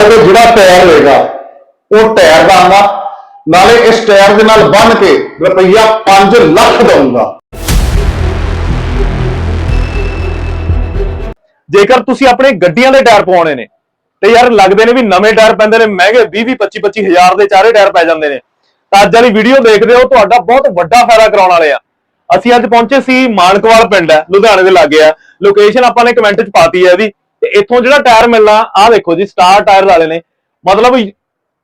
ਤੇ ਜਿਹੜਾ ਟਾਇਰ ਹੋਏਗਾ, ਉਹ ਟਾਇਰ ਦਾ ਆਂਗਾ ਨਾਲੇ ਇਸ ਟਾਇਰ ਦੇ ਨਾਲ ਬੰਨ ਕੇ ਰੁਪਈਆ 5 ਲੱਖ ਦਊਂਗਾ। ਜੇਕਰ ਤੁਸੀਂ ਆਪਣੇ ਗੱਡੀਆਂ ਦੇ ਟਾਇਰ ਪਵਾਉਣੇ ਨੇ, ਤੇ ਯਾਰ ਲੱਗਦੇ ਨੇ ਵੀ ਨਵੇਂ ਟਾਇਰ ਪੈਂਦੇ ਨੇ, ਮਹਿੰਗੇ 20 20 25 25 ਹਜ਼ਾਰ ਦੇ ਚਾਰੇ ਟਾਇਰ ਪੈ ਜਾਂਦੇ ਨੇ। ਤਾਂ ਅੱਜ ਵਾਲੀ ਵੀਡੀਓ ਦੇਖਦੇ ਹੋ, ਤੁਹਾਡਾ ਬਹੁਤ ਵੱਡਾ ਫਾਇਦਾ ਕਰਾਉਣ ਵਾਲੇ ਆ। ਅਸੀਂ ਅੱਜ ਪਹੁੰਚੇ ਸੀ ਮਾਨਕਵਾਲ ਪਿੰਡ ਹੈ, ਲੁਧਿਆਣੇ ਦੇ ਲਾਗੇ ਆ। ਲੋਕੇਸ਼ਨ ਆਪਾਂ ਨੇ ਕਮੈਂਟ 'ਚ ਪਾਤੀ ਹੈ ਇਹਦੀ ਇੱਥੋਂ ਜਿਹੜਾ ਟਾਇਰ ਮਿਲਣਾ, ਆਹ ਦੇਖੋ ਜੀ ਸਟਾਰ ਟਾਇਰ ਵਾਲੇ ਨੇ। ਮਤਲਬ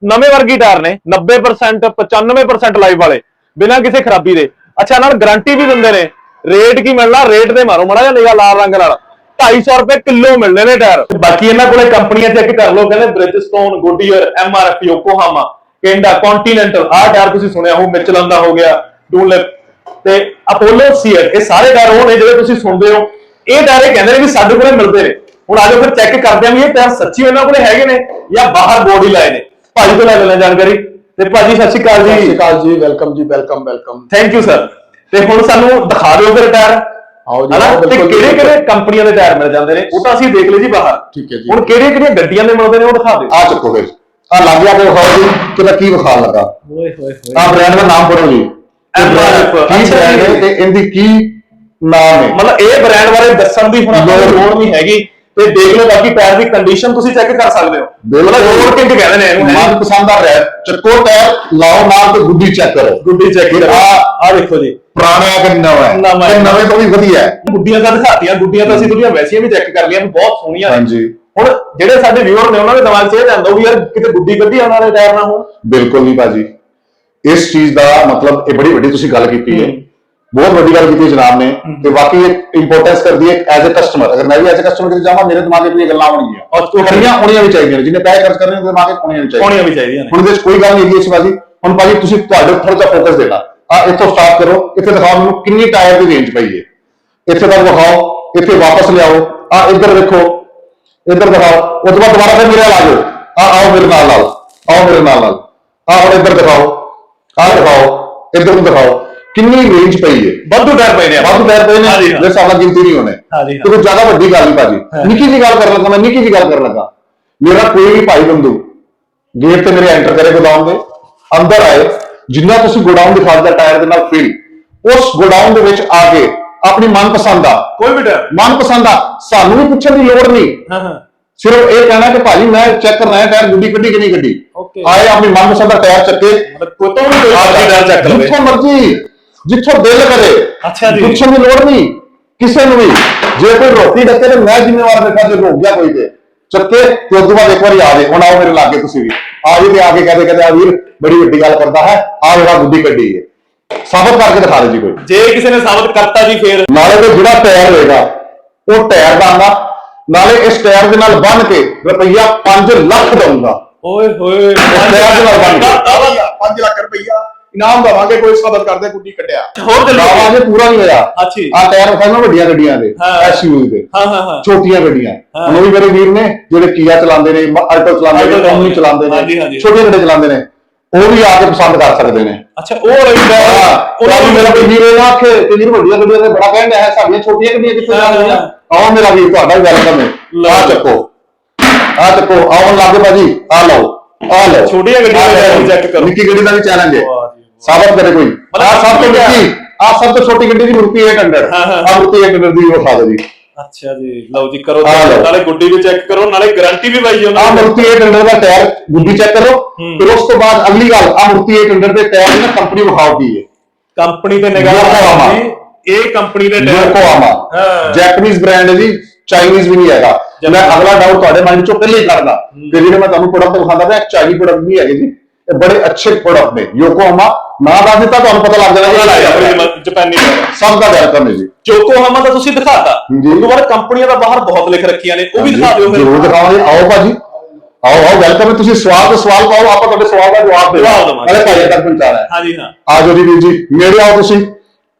ਨਵੇਂ ਵਰਗੀ ਟਾਇਰ ਨੇ 90% 95% ਲਾਈਫ ਵਾਲੇ, ਬਿਨਾਂ ਕਿਸੇ ਖਰਾਬੀ ਦੇ। ਅੱਛਾ, ਨਾਲ ਗਾਰੰਟੀ ਵੀ ਦਿੰਦੇ ਨੇ। ਰੇਟ ਕੀ ਮਿਲਣਾ? ਰੇਟ ਦੇ ਮਾਰੋ, ਮੜਾ ਜਾਂ ਨਿਗਾ ਲਾਲ ਰੰਗ ਨਾਲ। 250 ਰੁਪਏ ਕਿਲੋ ਮਿਲਣੇ ਨੇ ਟਾਇਰ ਬਾਕੀ ਇਹਨਾਂ ਕੋਲੇ ਕੰਪਨੀਆਂ ਚੈੱਕ ਕਰ ਲਓ, ਕਹਿੰਦੇ Bridgestone Goodyear MRF Yokohama Kenda Continental ਆਹ ਟਾਇਰ ਤੁਸੀਂ ਸੁਣਿਆ ਹੋ ਮਿਚਲਨ ਦਾ ਹੋ ਗਿਆ ਡੂਨਲਿਪ ਤੇ ਅਪੋਲੋ ਸੀਅਰ ਇਹ ਸਾਰੇ ਟਾਇਰ ਉਹ ਨੇ ਜਿਹੜੇ ਤੁਸੀਂ ਸੁਣਦੇ ਹੋ। ਇਹ ਟਾਇਰ ਇਹ ਕਹਿੰਦੇ ਨੇ ਵੀ ਸਾਡੇ ਕੋਲੇ ਮਿਲਦੇ ਨੇ। ਹੁਣ ਆਜੋ ਫਿਰ ਚੈੱਕ ਕਰਦੇ ਆਂ ਵੀ ਇਹ ਟਾਇਰ ਸੱਚੀ ਉਹਨਾਂ ਕੋਲੇ ਹੈਗੇ ਨੇ ਜਾਂ ਬਾਹਰ ਬੋਰਡ ਹੀ ਲਾਏ ਨੇ। ਭਾਜੀ ਤੋਂ ਲੈ ਲੈਣਾ ਜਾਣਕਾਰੀ। ਤੇ ਭਾਜੀ ਸਤਿ ਸ਼੍ਰੀ ਅਕਾਲ ਸਤਿ ਸ਼੍ਰੀ ਜੀ ਅਕਾਲ ਜੀ ਵੈਲਕਮ ਜੀ welcome welcome thank you sir ਤੇ ਹੁਣ ਸਾਨੂੰ ਦਿਖਾ ਦਿਓ ਫਿਰ ਟਾਇਰ ਆਓ ਜੀ, ਤੇ ਕਿਹੜੇ। ਕਿਹੜੇ ਕੰਪਨੀਆਂ ਦੇ ਟਾਇਰ ਮਿਲ ਜਾਂਦੇ ਨੇ? ਉਹ ਤਾਂ ਅਸੀਂ ਦੇਖ ਲਏ ਜੀ ਬਾਹਰ। ਠੀਕ ਹੈ ਜੀ। ਹੁਣ ਕਿਹੜੀਆਂ ਕਿਹੜੀਆਂ ਗੱਡੀਆਂ ਦੇ ਮਿਲਦੇ ਨੇ ਉਹ ਦਿਖਾ ਦਿਓ। ਆ ਚੱਕੋ ਫਿਰ। ਆ ਲੱਗ ਗਿਆ ਤੇ ਵਿਖਾਓ ਜੀ ਕਿ ਮੈਂ ਕੀ ਵਿਖਾਣ ਲੱਗਾ? ਓਏ ਹੋਏ ਹੋਏ। ਆ ਬ੍ਰਾਂਡ ਦਾ ਨਾਮ ਪੜੋ ਜੀ। ਕੀ ਬ੍ਰਾਂਡ ਹੈ ਜੀ। ਤੇ ਇਹਦੀ ਕੀ ਨਾਮ ਹੈ? ਮਤਲਬ ਇਹ ਬ੍ਰਾਂਡ ਬਾਰੇ ਦੱਸਣ ਦੀ ਹੁਣ ਲੋੜ ਨਹੀਂ ਹੈਗੀ। ਤੇ ਦੇਖ ਲਓ ਬਾਕੀ ਟਾਇਰ ਦੀ ਕੰਡੀਸ਼ਨ ਤੁਸੀਂ ਚੈੱਕ ਕਰ ਸਕਦੇ ਹੋ। ਬਿਲਕੁਲ। ਰੋਡ ਕਿੰਗ ਕਹਿੰਦੇ ਨੇ ਇਹਨੂੰ ਮਨ ਪਸੰਦ ਆ ਰਿਹਾ ਚੱਕੋ ਟਾਇਰ ਲਾਓ ਨਾਲ ਤੇ ਗੁੱਡੀ ਚੈੱਕ ਕਰੋ। ਗੁੱਡੀ ਚੈੱਕ ਕਰੋ। ਆ ਆ ਦੇਖੋ ਜੀ। ਪੁਰਾਣਾ ਹੈ ਕਿ ਨਵਾਂ ਹੈ? ਨਵਾਂ ਹੈ। ਤੇ ਨਵੇਂ ਤੋਂ ਵੀ ਵਧੀਆ ਹੈ। ਗੁੱਡੀਆਂ ਤਾਂ ਦਿਖਾਤੀਆਂ ਗੁੱਡੀਆਂ ਤਾਂ ਅਸੀਂ ਥੋੜੀਆਂ ਵੈਸੀਆਂ ਵੀ ਚੈੱਕ ਕਰ ਲਈਆਂ ਵੀ ਬਹੁਤ ਸੋਹਣੀਆਂ ਨੇ। ਹਾਂਜੀ। ਹੁਣ ਜਿਹੜੇ ਸਾਡੇ ਵਿਊਅਰ ਨੇ ਉਹਨਾਂ ਦੇ ਦਿਮਾਗ 'ਚ ਇਹ ਜਾਂਦਾ ਵੀ ਯਾਰ ਕਿਤੇ ਗੁੱਡੀ ਗੱਡੀ ਆਉਣ ਵਾਲੇ ਟਾਇਰ ਨਾ ਹੋਣ। ਬਿਲਕੁਲ ਨਹੀਂ ਭਾਜੀ। ਇਸ ਚੀਜ਼ ਦਾ ਮਤਲਬ ਇਹ ਬੜੀ ਵੱਡੀ ਤੁਸੀਂ ਗੱਲ ਕੀਤੀ ਹੈ। ਹੂੰ। ਬਹੁਤ ਵੱਡੀ ਗੱਲ ਕੀਤੀ ਜਨਾਬ ਨੇ ਤੇ ਵਾਕਈ ਇੰਪੋਰਟੈਂਸ ਕਰਦੀ ਹੈ ਐਜ਼ ਅ ਕਸਟਮਰ ਅਗਰ ਮੈਂ ਵੀ ਐਜ਼ ਅ ਕਸਟਮਰ ਕਿਤੇ ਜਾਵਾਂ ਮੇਰੇ ਦਿਮਾਗ 'ਚ ਵੀ ਇਹ ਗੱਲਾਂ ਆਉਣਗੀਆਂ ਔਰ ਉਹ ਕਰੀਆਂ ਹੋਣੀਆਂ ਵੀ ਚਾਹੀਦੀਆਂ ਨੇ ਜਿਹਨੇ ਪੈਸੇ ਖਰਚ ਕਰਨੇ ਉਹਦੇ ਦਿਮਾਗ 'ਚ ਹੋਣੀਆਂ ਵੀ ਚਾਹੀਦੀਆਂ ਹੋਣੀਆਂ ਵੀ ਚਾਹੀਦੀਆਂ ਨੇ। ਹੁਣ ਇਹਦੇ 'ਚ ਕੋਈ ਗੱਲ ਨਹੀਂ ਹੈਗੀ ਇਸ ਬਾਜੀ ਹੁਣ ਭਾਜੀ ਤੁਸੀਂ ਤੁਹਾਡੇ ਉੱਪਰ ਦਾ ਫੋਕਸ ਦੇਣਾ। ਆ ਇੱਥੋਂ ਸਟਾਰਟ ਕਰੋ। ਇੱਥੇ ਦਿਖਾਓ ਮੈਨੂੰ ਕਿੰਨੀ ਟਾਇਰ ਦੀ ਰੇਂਜ ਪਈ ਹੈ। ਇੱਥੇ ਤੱਕ ਵਿਖਾਓ। ਇੱਥੇ ਵਾਪਸ ਲਿਆਓ। ਆ ਇੱਧਰ ਦੇਖੋ ਇੱਧਰ ਦਿਖਾਓ। ਉਸ ਤੋਂ ਬਾਅਦ ਦੁਬਾਰਾ ਫਿਰ ਮੇਰੇ ਨਾਲ ਆ ਜਾਓ। ਆ ਆਓ ਮੇਰੇ ਨਾਲ ਨਾਲ। ਆਓ ਮੇਰੇ ਨਾਲ ਨਾਲ। ਆ ਹੁਣ ਇੱਧਰ ਦਿਖਾਓ। ਆ ਦਿਖਾਓ। ਇੱਧਰ ਨੂੰ ਦਿਖਾਓ। ਕਿੰਨੀ ਰੇਂਜ ਪਈ ਹੈ? ਵਾਧੂ ਟਾਇਰ ਪਏ ਨੇ ਵੱਧ ਟਾਇਰ ਪਏ ਨੇ। ਹਾਂਜੀ, ਹਾਂ। ਨਾਲ ਗਿਣਤੀ ਨਹੀਂ ਹੋਣੇ। ਹਾਂਜੀ, ਹਾਂ। ਤੇ ਕੋਈ ਜ਼ਿਆਦਾ ਵੱਡੀ ਗੱਲ ਨਹੀਂ ਭਾਜੀ। ਨਿੱਕੀ ਜੀ ਗੱਲ ਕਰਨ ਲੱਗਾ ਮੈਂ ਨਿੱਕੀ ਜੀ ਗੱਲ ਕਰਨ ਲੱਗਾ। ਮੇਰਾ ਕੋਈ ਵੀ ਭਾਈ ਬੰਦੂ ਗੇਟ ਤੇ ਮੇਰੇ ਐਂਟਰ ਕਰੇ ਗੋਦਾਮ ਦੇ। ਅੰਦਰ ਆਏ ਜਿੰਨਾ ਤੁਸੀਂ ਗੋਦਾਮ ਦਿਖਾ ਦਿੱਤਾ ਟਾਇਰ ਦੇ ਨਾਲ ਫਿਲ ਉਸ ਗੋਦਾਮ ਦੇ ਵਿੱਚ ਆ ਕੇ ਆਪਣੀ ਮਨਪਸੰਦ ਦਾ ਕੋਈ ਵੀ ਟਾਇਰ ਮਨਪਸੰਦ ਦਾ ਸਾਨੂੰ ਵੀ ਪੁੱਛਣ ਦੀ ਲੋੜ ਨਹੀਂ। ਹਾਂ ਹਾਂ। ਸਿਰਫ ਇਹ ਕਹਿਣਾ ਕਿ ਭਾਜੀ ਮੈਂ ਚੈੱਕ ਕਰਨਾ ਹੈ ਟਾਇਰ ਗੁੱਡੀ ਕੱਢੀ ਕਿ ਨਹੀਂ ਕੱਢੀ। Okay. ਆਏ ਆਪਣੀ ਮਨਪਸੰਦ ਦਾ ਟਾਇਰ ਚੱਕੇ। ਮਤਲਬ ਕੋਈ ਤੋਂ ਵੀ ਕੋਈ ਮਰਜ਼ੀ ਟਾਇਰ ਚੱਕ ਲਵੇ। ਜਿੱਥੋਂ ਮਰਜ਼ੀ। ਜਿੱਥੋਂ ਦਿਲ ਕਰੇ ਅੱਛਾ ਜੀ। ਪੁੱਛਣ ਦੀ ਲੋੜ ਨਹੀਂ ਕਿਸੇ ਨੂੰ ਵੀ। ਜੇ ਕੋਈ ਰੋਟੀ ਡੱਕੇ ਤੇ ਮੈਂ ਜ਼ਿੰਮੇਵਾਰ ਦੇਖਾ ਜੇ ਰੋਕ ਗਿਆ ਕੋਈ ਤੇ। ਚੱਕੇ ਤੇ ਉਸ ਤੋਂ ਬਾਅਦ ਇੱਕ ਵਾਰੀ ਆ ਜਾਏ ਹੁਣ ਆਓ ਮੇਰੇ ਲਾਗੇ ਤੁਸੀਂ ਵੀ। ਆ ਜੀ ਤੇ ਆ ਕੇ ਕਹਦੇ ਕਹਦੇ ਆ ਵੀਰ ਬੜੀ ਵੱਡੀ ਗੱਲ ਕਰਦਾ ਹੈ ਆ ਮੇਰਾ ਗੁੱਡੀ ਕੱਢੀ ਹੈ। ਸਾਬਤ ਕਰਕੇ ਦਿਖਾ ਦੇ ਜੀ ਕੋਈ। ਜੇ ਕਿਸੇ ਨੇ ਸਾਬਤ ਕਰਤਾ ਜੀ ਫੇਰ। ਨਾਲੇ ਤੇ ਜਿਹੜਾ ਟਾਇਰ ਹੋਏਗਾ ਉਹ ਟਾਇਰ ਦਾ ਆਂਗਾ ਨਾਲੇ ਇਸ ਟਾਇਰ ਦੇ ਨਾਲ ਬੰਨ ਕੇ ਰੁਪਈਆ 5 ਲੱਖ ਦਊਂਗਾ। ਓਏ ਹੋਏ ਟਾਇਰ ਦੇ ਨਾਲ ਬੰਨ ਕੇ। 5 ਲੱਖ ਰੁਪਈਆ। ਇਨਾਮ ਦਵਾਂਗੇ ਕੋਈ ਸਬਦ ਕਰਦੇ ਗੁੱਡੀ ਕੱਢਿਆ। ਹੋਰ ਚੱਲੋ ਜੇ ਪੂਰਾ ਨਹੀਂ ਹੋਇਆ। ਅੱਛੀ। ਆ ਟਾਇਰ ਵਿਖਾਉਣਾ ਵੱਡੀਆਂ ਗੱਡੀਆਂ ਦੇ ਹਾਂ। ਐਸਯੂ ਦੇ। ਹਾਂ ਹਾਂ ਹਾਂ। ਛੋਟੀਆਂ ਗੱਡੀਆਂ। ਉਹ ਵੀ ਮੇਰੇ ਵੀਰ ਨੇ ਜਿਹੜੇ ਕੀਆ ਚਲਾਉਂਦੇ ਨੇ ਆਲਟੋ ਚਲਾਉਂਦੇ ਨੇ ਓਮਨੀ ਚਲਾਉਂਦੇ ਨੇ। ਛੋਟੀਆਂ ਗੱਡੀਆਂ ਚਲਾਉਂਦੇ ਨੇ। ਉਹ ਵੀ ਆ ਕੇ ਪਸੰਦ ਕਰ ਸਕਦੇ ਨੇ। ਅੱਛਾ ਉਹ ਰਹੀ ਹਾਂ। ਟਾਇਰ ਉਹਨਾਂ ਵੀ ਮੇਰਾ ਵੀਰ ਇਹ ਨਾ ਆਖੇ ਤੇ ਵੀਰ ਵੱਡੀਆਂ ਗੱਡੀਆਂ ਤੇ ਬੜਾ ਕਹਿੰਦਾ ਹੈ ਸਾਡੀਆਂ ਛੋਟੀਆਂ ਗੱਡੀਆਂ ਕਿੱਥੇ ਜਾਂਦੀਆਂ। ਆਓ ਮੇਰਾ ਵੀਰ ਤੁਹਾਡਾ ਵੀ ਵੈਲਕਮ ਹੈ। ਆ। ਚੱਕੋ। ਆ ਚੱਕੋ। ਆਓ ਲੱਗੇ ਭਾਜੀ। ਆ ਲਓ। ਆ ਲਓ। ਛੋਟੀਆਂ ਗੱਡੀਆਂ ਦਾ check ਕਰੋ। ਨਿੱਕੀ ਗੱਡੀ ਦਾ ਵੀ ਚੈਲੰਜ ਹੈ। ਸਾਬਤ ਕਰੇ ਕੋਈ। ਆ ਸਭ ਤੋਂ ਨਿੱਕੀ ਆ ਸਭ ਤੋਂ ਛੋਟੀ ਗੱਡੀ ਦੀ ਮੁਰਤੀ 800 ਹਾਂ, ਹਾਂ। ਆ ਮੁਰਤੀ 800 ਦੀ ਉਹ ਖਾ ਦਿਓ ਜੀ। ਅੱਛਾ ਜੀ ਲਓ ਜੀ ਕਰੋ। ਨਾਲੇ ਗੁੱਡੀ ਵੀ ਚੈੱਕ ਕਰੋ ਨਾਲੇ ਗਾਰੰਟੀ ਵੀ ਪਾਈ ਜੀ ਆ ਉਹਨਾਂ ਨੇ ਮੁਰਤੀ 800 ਦਾ ਟਾਇਰ ਗੁੱਡੀ ਚੈੱਕ ਕਰੋ। ਫਿਰ ਉਸ ਤੋਂ ਬਾਅਦ ਅਗਲੀ ਗੱਲ ਆ ਮੁਰਤੀ 800 ਦੇ ਟਾਇਰ ਦੀ ਨਾ ਕੰਪਨੀ ਵਿਖਾਓ ਕੀ ਹੈ। ਕੰਪਨੀ ਤੇ ਨਿਗਾਹ। ਜੀ ਇਹ ਕੰਪਨੀ ਦੇ ਟਾਇਰ। ਹਾਂ। ਜੈਪਨੀਜ਼ ਬ੍ਰਾਂਡ ਹੈ ਜੀ ਚਾਈਨੀਜ਼ ਵੀ ਨਹੀਂ ਹੈਗਾ। ਮੈਂ ਅਗਲਾ ਡਾਊਟ ਤੁਹਾਡੇ ਮਾਈਂਡ ਚੋਂ ਪਹਿਲੇ ਹੀ ਕਰਦਾ ਕਿ ਜਿਹੜੇ ਮੈਂ ਤੁਹਾਨੂੰ ਪ੍ਰੋਡਕਟ ਦਿਖਾਉਂਦਾ ਪਿਆ ਚਾਈਨੀ ਪ੍ਰੋਡਕਟ ਨਹੀਂ ਹੈਗੇ ਜੀ। ਇਹ ਬੜੇ ਅੱਛੇ ਪ੍ਰੋਡਕਟ ਨੇ ਯੋਕੋਹਾਮਾ ਨਾਂ ਦੱਸ ਦਿੱਤਾ ਤੁਹਾਨੂੰ ਪਤਾ ਲੱਗ ਜਾਣਾ। ਲੱਗ ਇਹ ਗਿਆ ਜਪਾਨੀ ਟਾਇਰ ਸਭ ਦਾ ਵੈਲਕਮ ਹੈ ਜੀ। ਯੋਕੋਹਾਮਾ ਤਾਂ ਤੁਸੀਂ ਦਿਖਾਤਾ। ਜੀ। ਉਸ ਤੋਂ ਬਾਅਦ ਕੰਪਨੀਆਂ ਦਾ ਬਾਹਰ ਬਹੁਤ ਲਿਖ ਰੱਖੀਆਂ ਨੇ ਉਹ ਵੀ ਦਿਖਾ ਦਿਓ ਫਿਰ। ਜ਼ਰੂਰ ਦਿਖਾਵਾਂਗੇ। ਆਓ ਭਾਜੀ। ਆਓ ਆਓ ਵੈਲਕਮ ਹੈ ਤੁਸੀਂ ਸਵਾਲ ਤੇ ਸਵਾਲ ਪਾਓ। ਆਪਾਂ ਤੁਹਾਡੇ ਸਵਾਲ ਦਾ ਜਵਾਬ ਦੇ ਜਵਾਬ ਦੇਵਾਂਗੇ। ਨਾਲੇ ਭਾਈ ਤੱਕ ਪਹੁੰਚਾਣਾ ਹੈ ਹਾਂਜੀ ਹਾਂ। ਆ ਜਾਓ ਜੀ ਵੀਰ ਜੀ। ਨੇੜੇ ਆਓ ਤੁਸੀਂ।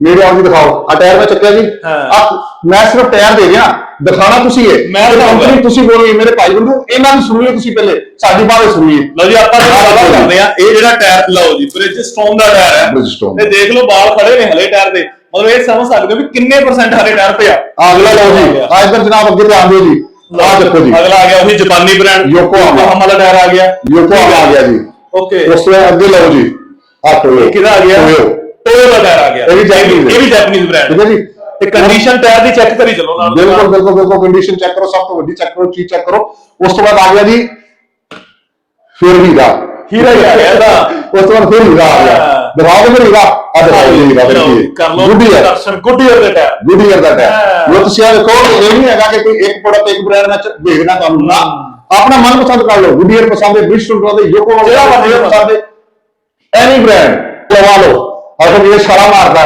ਨੇੜੇ ਆਓ ਜੀ ਦਿਖਾਓ। ਆ ਟਾਇਰ ਮੈਂ ਚੱਕਿਆ ਜੀ। ਹਾਂ। ਆ ਮੈਂ ਸਿਰਫ ਟਾਇਰ ਦੇ ਰਿਹਾ। ਦਿਖਾਣਾ ਤੁਸੀਂ ਹੈ ਮੈਂ। ਕੰਪਨੀ ਤੁਸੀਂ ਬੋਲੋਗੇ ਮੇਰੇ ਭਾਈ ਬੰਦੂ ਇਹਨਾਂ ਨੂੰ ਸੁਣੀਏ ਤੁਸੀਂ ਪਹਿਲੇ। ਸਾਡੀ ਬਾਰੇ ਸੁਣੀਏ। ਲਓ ਜੀ ਆਪਾਂ ਜਿਹੜਾ ਗੱਲ। ਕਰਦੇ ਆ ਇਹ ਜਿਹੜਾ ਟਾਇਰ ਲਓ ਜੀ ਬ੍ਰਿਜਸਟੋਨ ਦਾ ਟਾਇਰ ਹੈ। Bridgestone। ਤੇ ਦੇਖ ਲਓ ਬਾਲ ਖੜੇ ਨੇ ਹਲੇ ਟਾਇਰ ਦੇ। ਮਤਲਬ ਇਹ ਸਮਝ ਸਕਦੇ ਹੋ ਵੀ ਕਿੰਨੇ ਪਰਸੈਂਟ ਹਲੇ ਟਾਇਰ ਪਿਆ। ਆ ਅਗਲਾ ਲਓ ਜੀ। ਆ ਇੱਧਰ ਜਨਾਬ ਅੱਗੇ ਧਿਆਨ ਦਿਓ ਜੀ। ਆਹ ਦੇਖੋ ਜੀ। ਅਗਲਾ ਆ ਗਿਆ ਉਹੀ ਜਾਪਾਨੀ ਬ੍ਰਾਂਡ Yokohama। ਦਾ ਟਾਇਰ ਆ ਗਿਆ। ਯੋਕੋਹਾਮਾ ਆ ਗਿਆ ਜੀ। ਓਕੇ ਉਸ ਤੋਂ ਬਾਅਦ ਅੱਗੇ ਲਓ ਜੀ। ਆ ਟੋਯੋ ਕਿਹਦਾ ਆ ਗਿਆ? ਟੋਯੋ ਦਾ ਟਾਇਰ ਆ ਗਿਆ। ਇਹ ਵੀ Japanese ਇਹ ਵੀ ਜਾਪਾਨੀਜ਼ ਬ੍ਰਾਂਡ ਠੀਕ ਹੈ ਜੀ। ਤੇ ਕੰਡੀਸ਼ਨ ਟਾਇਰ ਦੀ ਚੈੱਕ ਕਰੀ ਚੱਲੋ ਨਾਲ ਦੀ। ਬਿਲਕੁਲ ਬਿਲਕੁਲ ਬਿਲਕੁਲ ਕੰਡੀਸ਼ਨ ਚੈੱਕ ਕਰੋ ਸਭ ਤੋਂ ਵੱਡੀ ਚੈੱਕ ਕਰੋ ਚੀਜ਼ ਚੈੱਕ ਕਰੋ। ਉਸ ਤੋਂ ਬਾਅਦ ਆ ਗਿਆ ਜੀ ਫਿਰ ਹੀਰਾ। ਹੀਰਾ ਹੀ ਆ ਗਿਆ ਇਹਦਾ। ਉਸ ਤੋਂ ਬਾਅਦ ਫਿਰ ਹੀਰਾ ਆ ਗਿਆ। ਦਿਖਾਓ ਫਿਰ ਹੀਰਾ। ਆ ਹੀਰਾ ਲਓ, ਦੇਖੀਏ। ਕਰ ਲਓ ਗੁੱਡੀਅਰ ਦਰਸ਼ਨ ਗੁੱਡੀਅਰ ਦੇ ਟਾਇਰ ਗੁੱਡੀਅਰ ਦਾ। ਟੈਗ ਜੋ ਤੁਸੀਂ ਆ ਦੇਖੋ ਇਹ ਨਹੀਂ ਹੈਗਾ ਕਿ ਕੋਈ ਇੱਕ ਪ੍ਰੋਡਕਟ ਇੱਕ ਬ੍ਰਾਂਡ ਨਾਲ ਦੇਖਣਾ ਤੁਹਾਨੂੰ। ਨਾ। ਆਪਣਾ ਮਨ ਪਸੰਦ ਕਰ ਲਓ। ਗੁੱਡੀਅਰ ਪਸੰਦ ਹੈ ਬ੍ਰਿਸਟਲ ਪਸੰਦ ਹੈ ਯੋਕੋ ਜਿਹੜਾ ਮਰਜ਼ੀ ਪਸੰਦ। ਹੈ। ਐਨੀ ਬ੍ਰਾਂਡ ਲਵਾ ਲਓ। ਆਖੋ ਇਹ ਛਾਲਾ ਮਾਰਦਾ।